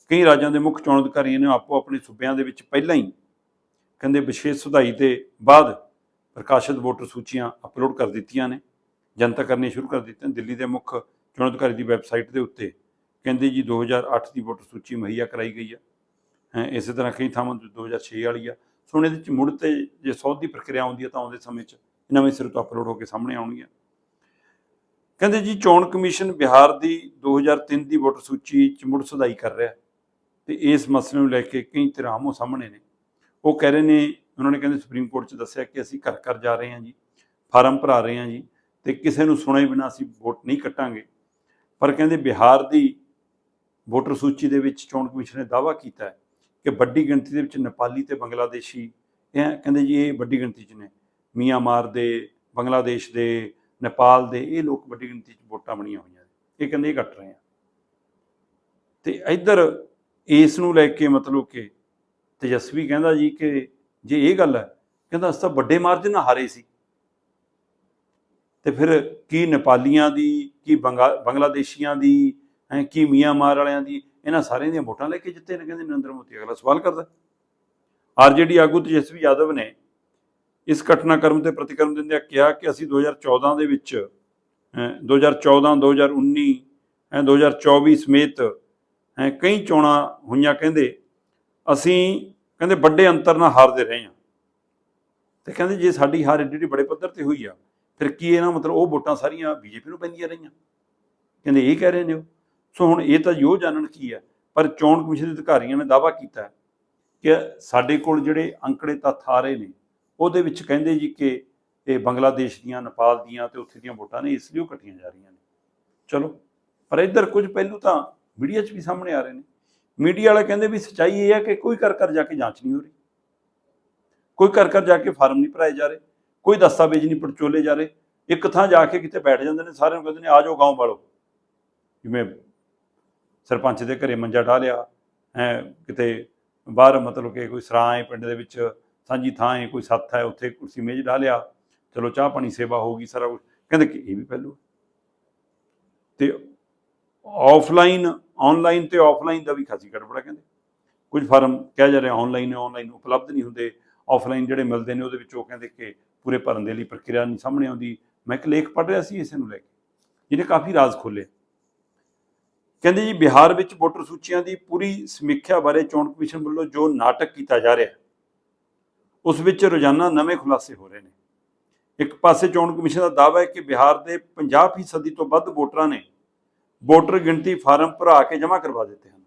ਕਈ ਰਾਜਾਂ ਦੇ ਮੁੱਖ ਚੋਣ ਅਧਿਕਾਰੀਆਂ ਨੇ ਆਪੋ ਆਪਣੇ ਸੂਬਿਆਂ ਦੇ ਵਿੱਚ ਪਹਿਲਾਂ ਹੀ ਕਹਿੰਦੇ ਵਿਸ਼ੇਸ਼ ਸੁਧਾਈ ਦੇ ਬਾਅਦ ਪ੍ਰਕਾਸ਼ਿਤ ਵੋਟਰ ਸੂਚੀਆਂ ਅਪਲੋਡ ਕਰ ਦਿੱਤੀਆਂ ਨੇ, ਜਨਤਾ ਕਰਨੀ ਸ਼ੁਰੂ ਕਰ ਦਿੱਤੀਆਂ ਦਿੱਲੀ ਦੇ ਮੁੱਖ ਚੋਣ ਅਧਿਕਾਰੀ ਦੀ ਵੈਬਸਾਈਟ ਦੇ ਉੱਤੇ ਕਹਿੰਦੇ ਜੀ 2008 ਦੀ ਵੋਟਰ ਸੂਚੀ ਮੁਹੱਈਆ ਕਰਾਈ ਗਈ ਆ। ਇਸੇ ਤਰ੍ਹਾਂ ਕਈ ਥਾਵਾਂ ਤੇ 2006 ਵਾਲੀ ਆ। ਸੋ ਹੁਣ ਇਹਦੇ ਚ ਮੁੜ ਤੇ ਜੇ ਸੌਧ ਦੀ ਪ੍ਰਕਿਰਿਆ ਆਉਂਦੀ ਹੈ ਤਾਂ ਆਉਂਦੇ ਸਮੇਂ 'ਚ ਨਵੇਂ ਸਿਰ ਤੋਂ ਅਪਲੋਡ ਹੋ ਕੇ ਸਾਹਮਣੇ ਆਉਣਗੀਆਂ। ਕਹਿੰਦੇ ਜੀ ਚੋਣ ਕਮਿਸ਼ਨ ਬਿਹਾਰ ਦੀ 2003 ਦੀ ਵੋਟਰ ਸੂਚੀ 'ਚ ਮੁੜ ਸੁਧਾਈ ਕਰ ਰਿਹਾ। ਤੇ ਇਸ ਮਸਲੇ ਨੂੰ ਲੈ ਕੇ ਕਈ ਧਿਰਾਮੋ ਸਾਹਮਣੇ ਨੇ। ਉਹ ਕਹਿ ਰਹੇ ਨੇ, ਉਹਨਾਂ ਨੇ ਕਹਿੰਦੇ ਸੁਪਰੀਮ ਕੋਰਟ 'ਚ ਦੱਸਿਆ ਕਿ ਅਸੀਂ ਘਰ ਘਰ ਜਾ ਰਹੇ ਹਾਂ ਜੀ, ਫਾਰਮ ਭਰਾ ਰਹੇ ਹਾਂ ਜੀ ਤੇ ਕਿਸੇ ਨੂੰ ਸੁਣੇ ਬਿਨਾਂ ਅਸੀਂ ਵੋਟ ਨਹੀਂ ਕੱਟਾਂਗੇ। ਪਰ ਕਹਿੰਦੇ ਬਿਹਾਰ ਦੀ ਵੋਟਰ ਸੂਚੀ ਦੇ ਵਿੱਚ ਚੋਣ ਕਮਿਸ਼ਨ ਨੇ ਦਾਅਵਾ ਕੀਤਾ ਹੈ ਕਿ ਵੱਡੀ ਗਿਣਤੀ ਦੇ ਵਿੱਚ ਨੇਪਾਲੀ ਤੇ ਬੰਗਲਾਦੇਸ਼ੀ, ਇਹ ਕਹਿੰਦੇ ਜੀ ਇਹ ਵੱਡੀ ਗਿਣਤੀ 'ਚ ਨੇ। ਮੀਆਂਮਾਰ ਦੇ, ਬੰਗਲਾਦੇਸ਼ ਦੇ, ਨੇਪਾਲ ਦੇ, ਇਹ ਲੋਕ ਵੱਡੀ ਗਿਣਤੀ 'ਚ ਵੋਟਾਂ ਬਣੀਆਂ ਹੋਈਆਂ ਇਹ ਕਹਿੰਦੇ ਇਹ ਕੱਟ ਰਹੇ ਆ। ਤੇ ਇੱਧਰ ਇਸ ਨੂੰ ਲੈ ਕੇ ਮਤਲਬ ਕਿ ਤੇਜਸਵੀ ਕਹਿੰਦਾ ਜੀ ਕਿ ਜੇ ਇਹ ਗੱਲ ਹੈ, ਕਹਿੰਦਾ ਅਸੀਂ ਤਾਂ ਵੱਡੇ ਮਾਰਜਨ ਨਾਲ ਹਾਰੇ ਸੀ। ਤੇ ਫਿਰ ਕੀ ਨੇਪਾਲੀਆਂ ਦੀ, ਕੀ ਬੰਗਾ- ਬੰਗਲਾਦੇਸ਼ੀਆਂ ਦੀ, ਹੈ, ਕੀ ਮਿਆਂਮਾਰ ਵਾਲਿਆਂ ਦੀ, ਇਹਨਾਂ ਸਾਰਿਆਂ ਦੀਆਂ ਵੋਟਾਂ ਲੈ ਕੇ ਜਿੱਤੇ ਨੇ ਕਹਿੰਦੇ ਨਰਿੰਦਰ ਮੋਦੀ। ਅਗਲਾ ਸਵਾਲ ਕਰਦਾ ਆਰਜੇਡੀ ਆਗੂ ਤੇਜਸਵੀ ਯਾਦਵ ਨੇ ਇਸ ਘਟਨਾਕ੍ਰਮ ਤੇ ਪ੍ਰਤੀਕਰਮ ਦਿੰਦਿਆਂ ਕਿਹਾ ਕਿ ਅਸੀਂ 2014 ਦੇ ਵਿੱਚ ਅਹ 2014 2019 ਹੈ 2024 ਸਮੇਤ ਹੈ, ਕਈ ਚੋਣਾਂ ਹੋਈਆਂ ਕਹਿੰਦੇ, ਅਸੀਂ ਕਹਿੰਦੇ ਵੱਡੇ ਅੰਤਰ ਨਾਲ ਹਾਰਦੇ ਰਹੇ ਹਾਂ। ਤੇ ਕਹਿੰਦੇ ਜੇ ਸਾਡੀ ਹਾਰ ਏਡੀ ਬੜੇ ਪੱਧਰ ਤੇ ਹੋਈ ਆ, ਫਿਰ ਕੀ ਇਹਨਾਂ ਮਤਲਬ ਉਹ ਵੋਟਾਂ ਸਾਰੀਆਂ ਬੀਜੇਪੀ ਨੂੰ ਪੈਂਦੀਆਂ ਰਹੀਆਂ? ਕਹਿੰਦੇ ਇਹ ਕਹਿ ਰਹੇ ਨੇ ਉਹ। ਸੋ ਹੁਣ ਇਹ ਤਾਂ ਜੋ ਜਾਣਨ ਕੀ ਹੈ ਪਰ ਚੋਣ ਕਮਿਸ਼ਨ ਦੇ ਅਧਿਕਾਰੀਆਂ ਨੇ ਦਾਅਵਾ ਕੀਤਾ ਕਿ ਸਾਡੇ ਕੋਲ ਜਿਹੜੇ ਅੰਕੜੇ ਤੱਥ ਆ ਰਹੇ ਨੇ, ਉਹਦੇ ਵਿੱਚ ਕਹਿੰਦੇ ਜੀ ਕਿ ਇਹ ਬੰਗਲਾਦੇਸ਼ ਦੀਆਂ, ਨੇਪਾਲ ਦੀਆਂ ਤੇ ਉੱਥੇ ਦੀਆਂ ਵੋਟਾਂ ਨੇ, ਇਸ ਲਈ ਉਹ ਕੱਟੀਆਂ ਜਾ ਰਹੀਆਂ ਨੇ। ਚਲੋ, ਪਰ ਇੱਧਰ ਕੁਝ ਪਹਿਲੂ ਤਾਂ ਮੀਡੀਆ 'ਚ ਵੀ ਸਾਹਮਣੇ ਆ ਰਹੇ ਨੇ। ਮੀਡੀਆ ਵਾਲੇ ਕਹਿੰਦੇ ਵੀ ਸੱਚਾਈ ਇਹ ਹੈ ਕਿ ਕੋਈ ਕਰ ਕਰ ਜਾ ਕੇ ਜਾਂਚ ਨਹੀਂ ਹੋ ਰਹੀ। ਕੋਈ ਕਰ ਕਰ ਜਾ ਕੇ ਫਾਰਮ ਨਹੀਂ ਭਰਾਏ ਜਾ ਰਹੇ। ਕੋਈ ਦਸਤਾਵੇਜ਼ ਨਹੀਂ ਪੜਚੋਲੇ ਜਾ ਰਹੇ। ਇੱਕ ਥਾਂ ਜਾ ਕੇ ਕਿਤੇ ਬੈਠ ਜਾਂਦੇ ਨੇ, ਸਾਰਿਆਂ ਨੂੰ ਕਹਿੰਦੇ ਨੇ, ਆ ਜਾਓ ਗਾਉਂ ਵਾਲੋ। ਜਿਵੇਂ ਸਰਪੰਚ ਦੇ ਘਰੇ ਮੰਜਾ ਢਾ ਲਿਆ, ਹੈ, ਕਿਤੇ ਬਾਹਰ ਮਤਲਬ ਕਿ ਕੋਈ ਸਰਾਂ ਹੈ ਪਿੰਡ ਦੇ ਵਿੱਚ, ਸਾਂਝੀ ਥਾਂ ਹੈ, ਕੋਈ ਸੱਥ ਹੈ, ਉੱਥੇ ਕੁਰਸੀ ਮੇਜ਼ ਢਾ ਲਿਆ। ਚਲੋ ਚਾਹ ਪਾਣੀ ਸੇਵਾ ਹੋਊਗੀ ਸਾਰਾ ਕੁਝ ਕਹਿੰਦੇ ਕਿ ਇਹ ਵੀ ਪਹਿਲੂ ਤੇ ਆਫਲਾਈਨ ਆਨਲਾਈਨ ਤੇ ਆਫਲਾਈਨ ਦਾ ਵੀ ਖਾਸੀ ਗੜਬੜਾ ਕਹਿੰਦੇ। ਕੁਝ ਫਾਰਮ ਕਹਿ ਜਾ ਰਿਹਾ ਆਨਲਾਈਨ ਹੈ ਆਨਲਾਈਨ ਉਪਲਬਧ ਨਹੀਂ ਹੁੰਦੇ। ਆਫਲਾਈਨ ਜਿਹੜੇ ਮਿਲਦੇ ਨੇ ਉਹਦੇ ਵਿੱਚ ਉਹ ਕਹਿੰਦੇ ਕਿ ਪੂਰੇ ਭਰਨ ਦੇ ਲਈ ਪ੍ਰਕਿਰਿਆ ਨਹੀਂ ਸਾਹਮਣੇ ਆਉਂਦੀ। ਮੈਂ ਇੱਕ ਲੇਖ ਪੜ੍ਹ ਰਿਹਾ ਸੀ ਇਸੇ ਨੂੰ ਲੈ ਕੇ, ਜਿਹਨੇ ਕਾਫੀ ਰਾਜ਼ ਖੋਲੇ ਕਹਿੰਦੇ ਜੀ, ਬਿਹਾਰ ਵਿੱਚ ਵੋਟਰ ਸੂਚੀਆਂ ਦੀ ਪੂਰੀ ਸਮੀਖਿਆ ਬਾਰੇ ਚੋਣ ਕਮਿਸ਼ਨ ਵੱਲੋਂ ਜੋ ਨਾਟਕ ਕੀਤਾ ਜਾ ਰਿਹਾ, ਉਸ ਵਿੱਚ ਰੋਜ਼ਾਨਾ ਨਵੇਂ ਖੁਲਾਸੇ ਹੋ ਰਹੇ ਨੇ। ਇੱਕ ਪਾਸੇ ਚੋਣ ਕਮਿਸ਼ਨ ਦਾ ਦਾਅਵਾ ਹੈ ਕਿ ਬਿਹਾਰ ਦੇ 50% ਤੋਂ ਵੱਧ ਵੋਟਰਾਂ ਨੇ ਵੋਟਰ ਗਿਣਤੀ ਫਾਰਮ ਭਰਾ ਕੇ ਜਮ੍ਹਾਂ ਕਰਵਾ ਦਿੱਤੇ ਹਨ।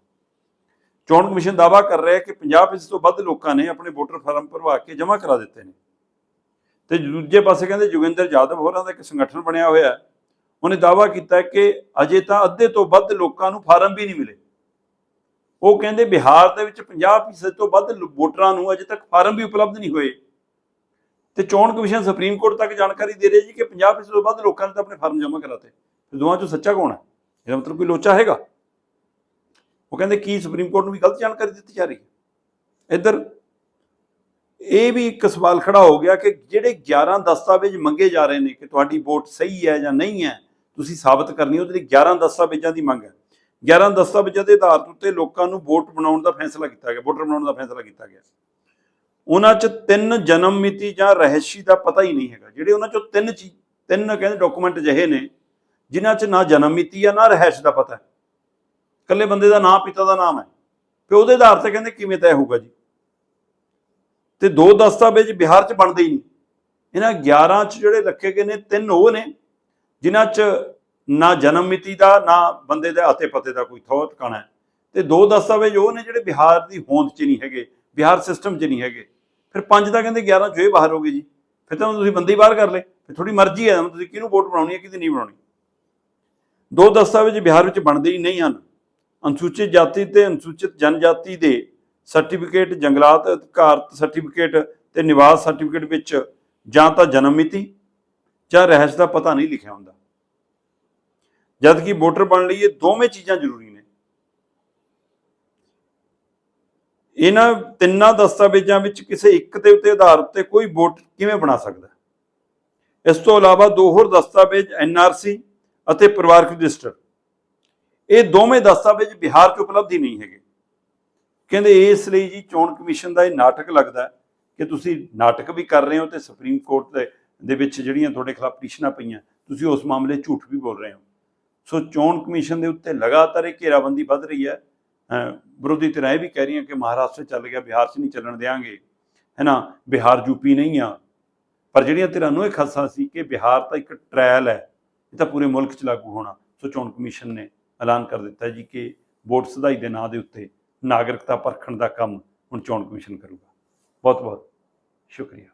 ਚੋਣ ਕਮਿਸ਼ਨ ਦਾਅਵਾ ਕਰ ਰਿਹਾ ਹੈ ਕਿ 50% ਤੋਂ ਵੱਧ ਲੋਕਾਂ ਨੇ ਆਪਣੇ ਵੋਟਰ ਫਾਰਮ ਭਰਵਾ ਕੇ ਜਮ੍ਹਾਂ ਕਰਾ ਦਿੱਤੇ ਨੇ। ਤੇ ਦੂਜੇ ਪਾਸੇ ਕਹਿੰਦੇ ਜੋਗਿੰਦਰ ਜਾਦਵ ਹੋਰਾਂ ਦਾ ਇੱਕ ਸੰਗਠਨ ਬਣਿਆ ਹੋਇਆ ਹੈ। ਉਹਨੇ ਦਾਅਵਾ ਕੀਤਾ ਕਿ ਅਜੇ ਤਾਂ ਅੱਧੇ ਤੋਂ ਵੱਧ ਲੋਕਾਂ ਨੂੰ ਫਾਰਮ ਵੀ ਨਹੀਂ ਮਿਲੇ। ਉਹ ਕਹਿੰਦੇ ਬਿਹਾਰ ਦੇ ਵਿੱਚ 50% ਤੋਂ ਵੱਧ ਵੋਟਰਾਂ ਨੂੰ ਅਜੇ ਤੱਕ ਫਾਰਮ ਵੀ ਉਪਲਬਧ ਨਹੀਂ ਹੋਏ। ਤੇ ਚੋਣ ਕਮਿਸ਼ਨ ਸੁਪਰੀਮ ਕੋਰਟ ਤੱਕ ਜਾਣਕਾਰੀ ਦੇ ਰਿਹਾ ਜੀ ਕਿ 50% ਤੋਂ ਵੱਧ ਲੋਕਾਂ ਨੇ ਤਾਂ ਆਪਣੇ ਫਾਰਮ ਜਮ੍ਹਾਂ ਕਰਾਤੇ। ਤੇ ਦੋਵਾਂ ਚੋਂ ਸੱਚਾ ਕੌਣ ਹੈ? ਇਹਦਾ ਮਤਲਬ ਕੋਈ ਲੋਚਾ ਹੈਗਾ? ਉਹ ਕਹਿੰਦੇ ਕੀ ਸੁਪਰੀਮ ਕੋਰਟ ਨੂੰ ਵੀ ਗਲਤ ਜਾਣਕਾਰੀ ਦਿੱਤੀ ਜਾ ਰਹੀ ਹੈ। ਇੱਧਰ, ਇਹ ਵੀ ਇੱਕ ਸਵਾਲ ਖੜਾ ਹੋ ਗਿਆ ਕਿ ਜਿਹੜੇ 11 ਦਸਤਾਵੇਜ਼ ਮੰਗੇ ਜਾ ਰਹੇ ਨੇ ਕਿ ਤੁਹਾਡੀ ਵੋਟ ਸਹੀ ਹੈ ਜਾਂ ਨਹੀਂ ਹੈ, ਤੁਸੀਂ ਸਾਬਤ ਕਰਨੀ ਉਹਦੇ ਲਈ 11 ਦਸਤਾਵੇਜ਼ਾਂ ਦੀ ਮੰਗ ਹੈ। 11 ਦਸਤਾਵੇਜ਼ਾਂ ਦੇ ਆਧਾਰ ਉੱਤੇ ਲੋਕਾਂ ਨੂੰ ਵੋਟ ਬਣਾਉਣ ਦਾ ਫੈਸਲਾ ਕੀਤਾ ਗਿਆ, ਵੋਟਰ ਬਣਾਉਣ ਦਾ ਫੈਸਲਾ ਕੀਤਾ ਗਿਆ। ਉਹਨਾਂ 'ਚ ਤਿੰਨ ਜਨਮ ਮਿਤੀ ਜਾਂ ਰਹਿਸ਼ੀ ਦਾ ਪਤਾ ਹੀ ਨਹੀਂ ਹੈਗਾ। ਜਿਹੜੇ ਉਹਨਾਂ 'ਚੋਂ ਤਿੰਨ ਚੀਜ਼ ਤਿੰਨ ਕਹਿੰਦੇ ਡਾਕੂਮੈਂਟ ਜਿਹੇ ਨੇ ਜਿਨ੍ਹਾਂ 'ਚ ਨਾ ਜਨਮ ਮਿਤੀ ਆ, ਨਾ ਰਹਿਸ਼ ਦਾ ਪਤਾ ਇਕੱਲੇ ਬੰਦੇ ਦਾ ਨਾਂ, ਪਿਤਾ ਦਾ ਨਾਮ ਹੈ। ਫਿਰ ਉਹਦੇ ਆਧਾਰ ਤੇ ਕਹਿੰਦੇ ਕਿਵੇਂ ਤੈਅ ਹੋਊਗਾ ਜੀ। ਤੇ ਦੋ ਦਸਤਾਵੇਜ਼ ਬਿਹਾਰ 'ਚ ਬਣਦੇ ਹੀ ਨਹੀਂ। ਇਹਨਾਂ 11 'ਚ ਜਿਹੜੇ ਰੱਖੇ ਗਏ ਨੇ, ਤਿੰਨ ਉਹ ਨੇ, ਜਿਨ੍ਹਾਂ 'ਚ ਨਾ ਜਨਮ ਮਿਤੀ ਦਾ, ਨਾ ਬੰਦੇ ਦੇ ਅਤੇ ਪਤੇ ਦਾ ਕੋਈ ਥੋੜ ਟਿਕਾਣਾ ਹੈ। ਤੇ ਦੋ ਦਸਤਾਵੇਜ਼ ਉਹ ਨੇ ਜਿਹੜੇ ਬਿਹਾਰ ਦੀ ਹੋਂਦ 'ਚ ਨਹੀਂ ਹੈਗੇ, ਬਿਹਾਰ ਸਿਸਟਮ 'ਚ ਨਹੀਂ ਹੈਗੇ। ਫਿਰ ਪੰਜ ਤਾਂ ਕਹਿੰਦੇ 11 'ਚੋਂ ਇਹ ਬਾਹਰ ਹੋ ਗਏ ਜੀ। ਫਿਰ ਤਾਂ ਤੁਸੀਂ ਬੰਦੇ ਹੀ ਬਾਹਰ ਕਰ ਲਏ। ਫਿਰ ਤੁਹਾਡੀ ਮਰਜ਼ੀ ਹੈ ਤੁਸੀਂ ਕਿਹਨੂੰ ਵੋਟ ਬਣਾਉਣੀ ਹੈ, ਕਿਹਦੀ ਨਹੀਂ ਬਣਾਉਣੀ। ਦੋ ਦਸਤਾਵੇਜ਼ ਬਿਹਾਰ ਵਿੱਚ ਬਣਦੇ ਹੀ ਨਹੀਂ ਹਨ। ਅਨੁਸੂਚਿਤ ਜਾਤੀ ਤੇ ਅਨੁਸੂਚਿਤ ਜਨਜਾਤੀ ਦੇ ਸਰਟੀਫਿਕੇਟ, ਜੰਗਲਾਤ ਅਧਿਕਾਰ ਸਰਟੀਫਿਕੇਟ ਤੇ ਨਿਵਾਸ ਸਰਟੀਫਿਕੇਟ ਵਿੱਚ ਜਾਂ ਤਾਂ ਜਨਮ ਮਿਤੀ ਜਾਂ ਰਹਿਸ਼ ਦਾ ਪਤਾ ਨਹੀਂ ਲਿਖਿਆ ਹੁੰਦਾ। ਜਦ ਕਿ ਵੋਟਰ ਬਣਨ ਲਈ ਇਹ ਦੋਵੇਂ ਚੀਜ਼ਾਂ ਜ਼ਰੂਰੀ ਨੇ। ਇਹਨਾਂ ਤਿੰਨਾਂ ਦਸਤਾਵੇਜ਼ਾਂ ਵਿੱਚ ਕਿਸੇ ਇੱਕ ਦੇ ਉੱਤੇ ਆਧਾਰ ਉੱਤੇ ਕੋਈ ਵੋਟ ਕਿਵੇਂ ਬਣਾ ਸਕਦਾ ਇਸ ਤੋਂ ਇਲਾਵਾ ਦੋ ਹੋਰ ਦਸਤਾਵੇਜ਼ ਐਨਆਰਸੀ ਅਤੇ ਪਰਿਵਾਰਕ ਰਜਿਸਟਰ। ਇਹ ਦੋਵੇਂ ਦਸਤਾਵੇਜ਼ ਬਿਹਾਰ 'ਚ ਉਪਲਬਧ ਹੀ ਨਹੀਂ ਹੈਗੇ। ਕਹਿੰਦੇ ਇਸ ਲਈ ਜੀ ਚੋਣ ਕਮਿਸ਼ਨ ਦਾ ਇਹ ਨਾਟਕ ਲੱਗਦਾ ਕਿ ਤੁਸੀਂ ਨਾਟਕ ਵੀ ਕਰ ਰਹੇ ਹੋ ਤੇ ਸੁਪਰੀਮ ਕੋਰਟ ਦੇ ਦੇ ਵਿੱਚ ਜਿਹੜੀਆਂ ਤੁਹਾਡੇ ਖਿਲਾਫ ਪਟੀਸ਼ਨਾਂ ਪਈਆਂ, ਤੁਸੀਂ ਉਸ ਮਾਮਲੇ ਝੂਠ ਵੀ ਬੋਲ ਰਹੇ ਹੋ। ਸੋ ਚੋਣ ਕਮਿਸ਼ਨ ਦੇ ਉੱਤੇ ਲਗਾਤਾਰ ਇਹ ਘੇਰਾਬੰਦੀ ਵੱਧ ਰਹੀ ਹੈ। ਵਿਰੋਧੀ ਧਿਰਾਂ ਇਹ ਵੀ ਕਹਿ ਰਹੀਆਂ ਕਿ ਮਹਾਰਾਸ਼ਟਰ ਚੱਲ ਗਿਆ, ਬਿਹਾਰ 'ਚ ਨਹੀਂ ਚੱਲਣ ਦੇਾਂਗੇ ਹੈਨਾ, ਬਿਹਾਰ ਯੂਪੀ ਨਹੀਂ ਆ। ਪਰ ਜਿਹੜੀਆਂ ਧਿਰਾਂ ਨੂੰ ਇਹ ਖਦਸ਼ਾ ਸੀ ਕਿ ਬਿਹਾਰ ਤਾਂ ਇੱਕ ਟ੍ਰਾਇਲ ਹੈ। ਇਹ ਤਾਂ ਪੂਰੇ ਮੁਲਕ 'ਚ ਲਾਗੂ ਹੋਣਾ, ਸੋ ਚੋਣ ਕਮਿਸ਼ਨ ਨੇ ਐਲਾਨ ਕਰ ਦਿੱਤਾ ਜੀ ਕਿ ਵੋਟ ਸੁਧਾਈ ਦੇ ਨਾਂ ਦੇ ਉੱਤੇ ਨਾਗਰਿਕਤਾ ਪਰਖਣ ਦਾ ਕੰਮ ਹੁਣ ਚੋਣ ਕਮਿਸ਼ਨ ਕਰੂਗਾ। ਬਹੁਤ ਬਹੁਤ ਸ਼ੁਕਰੀਆ।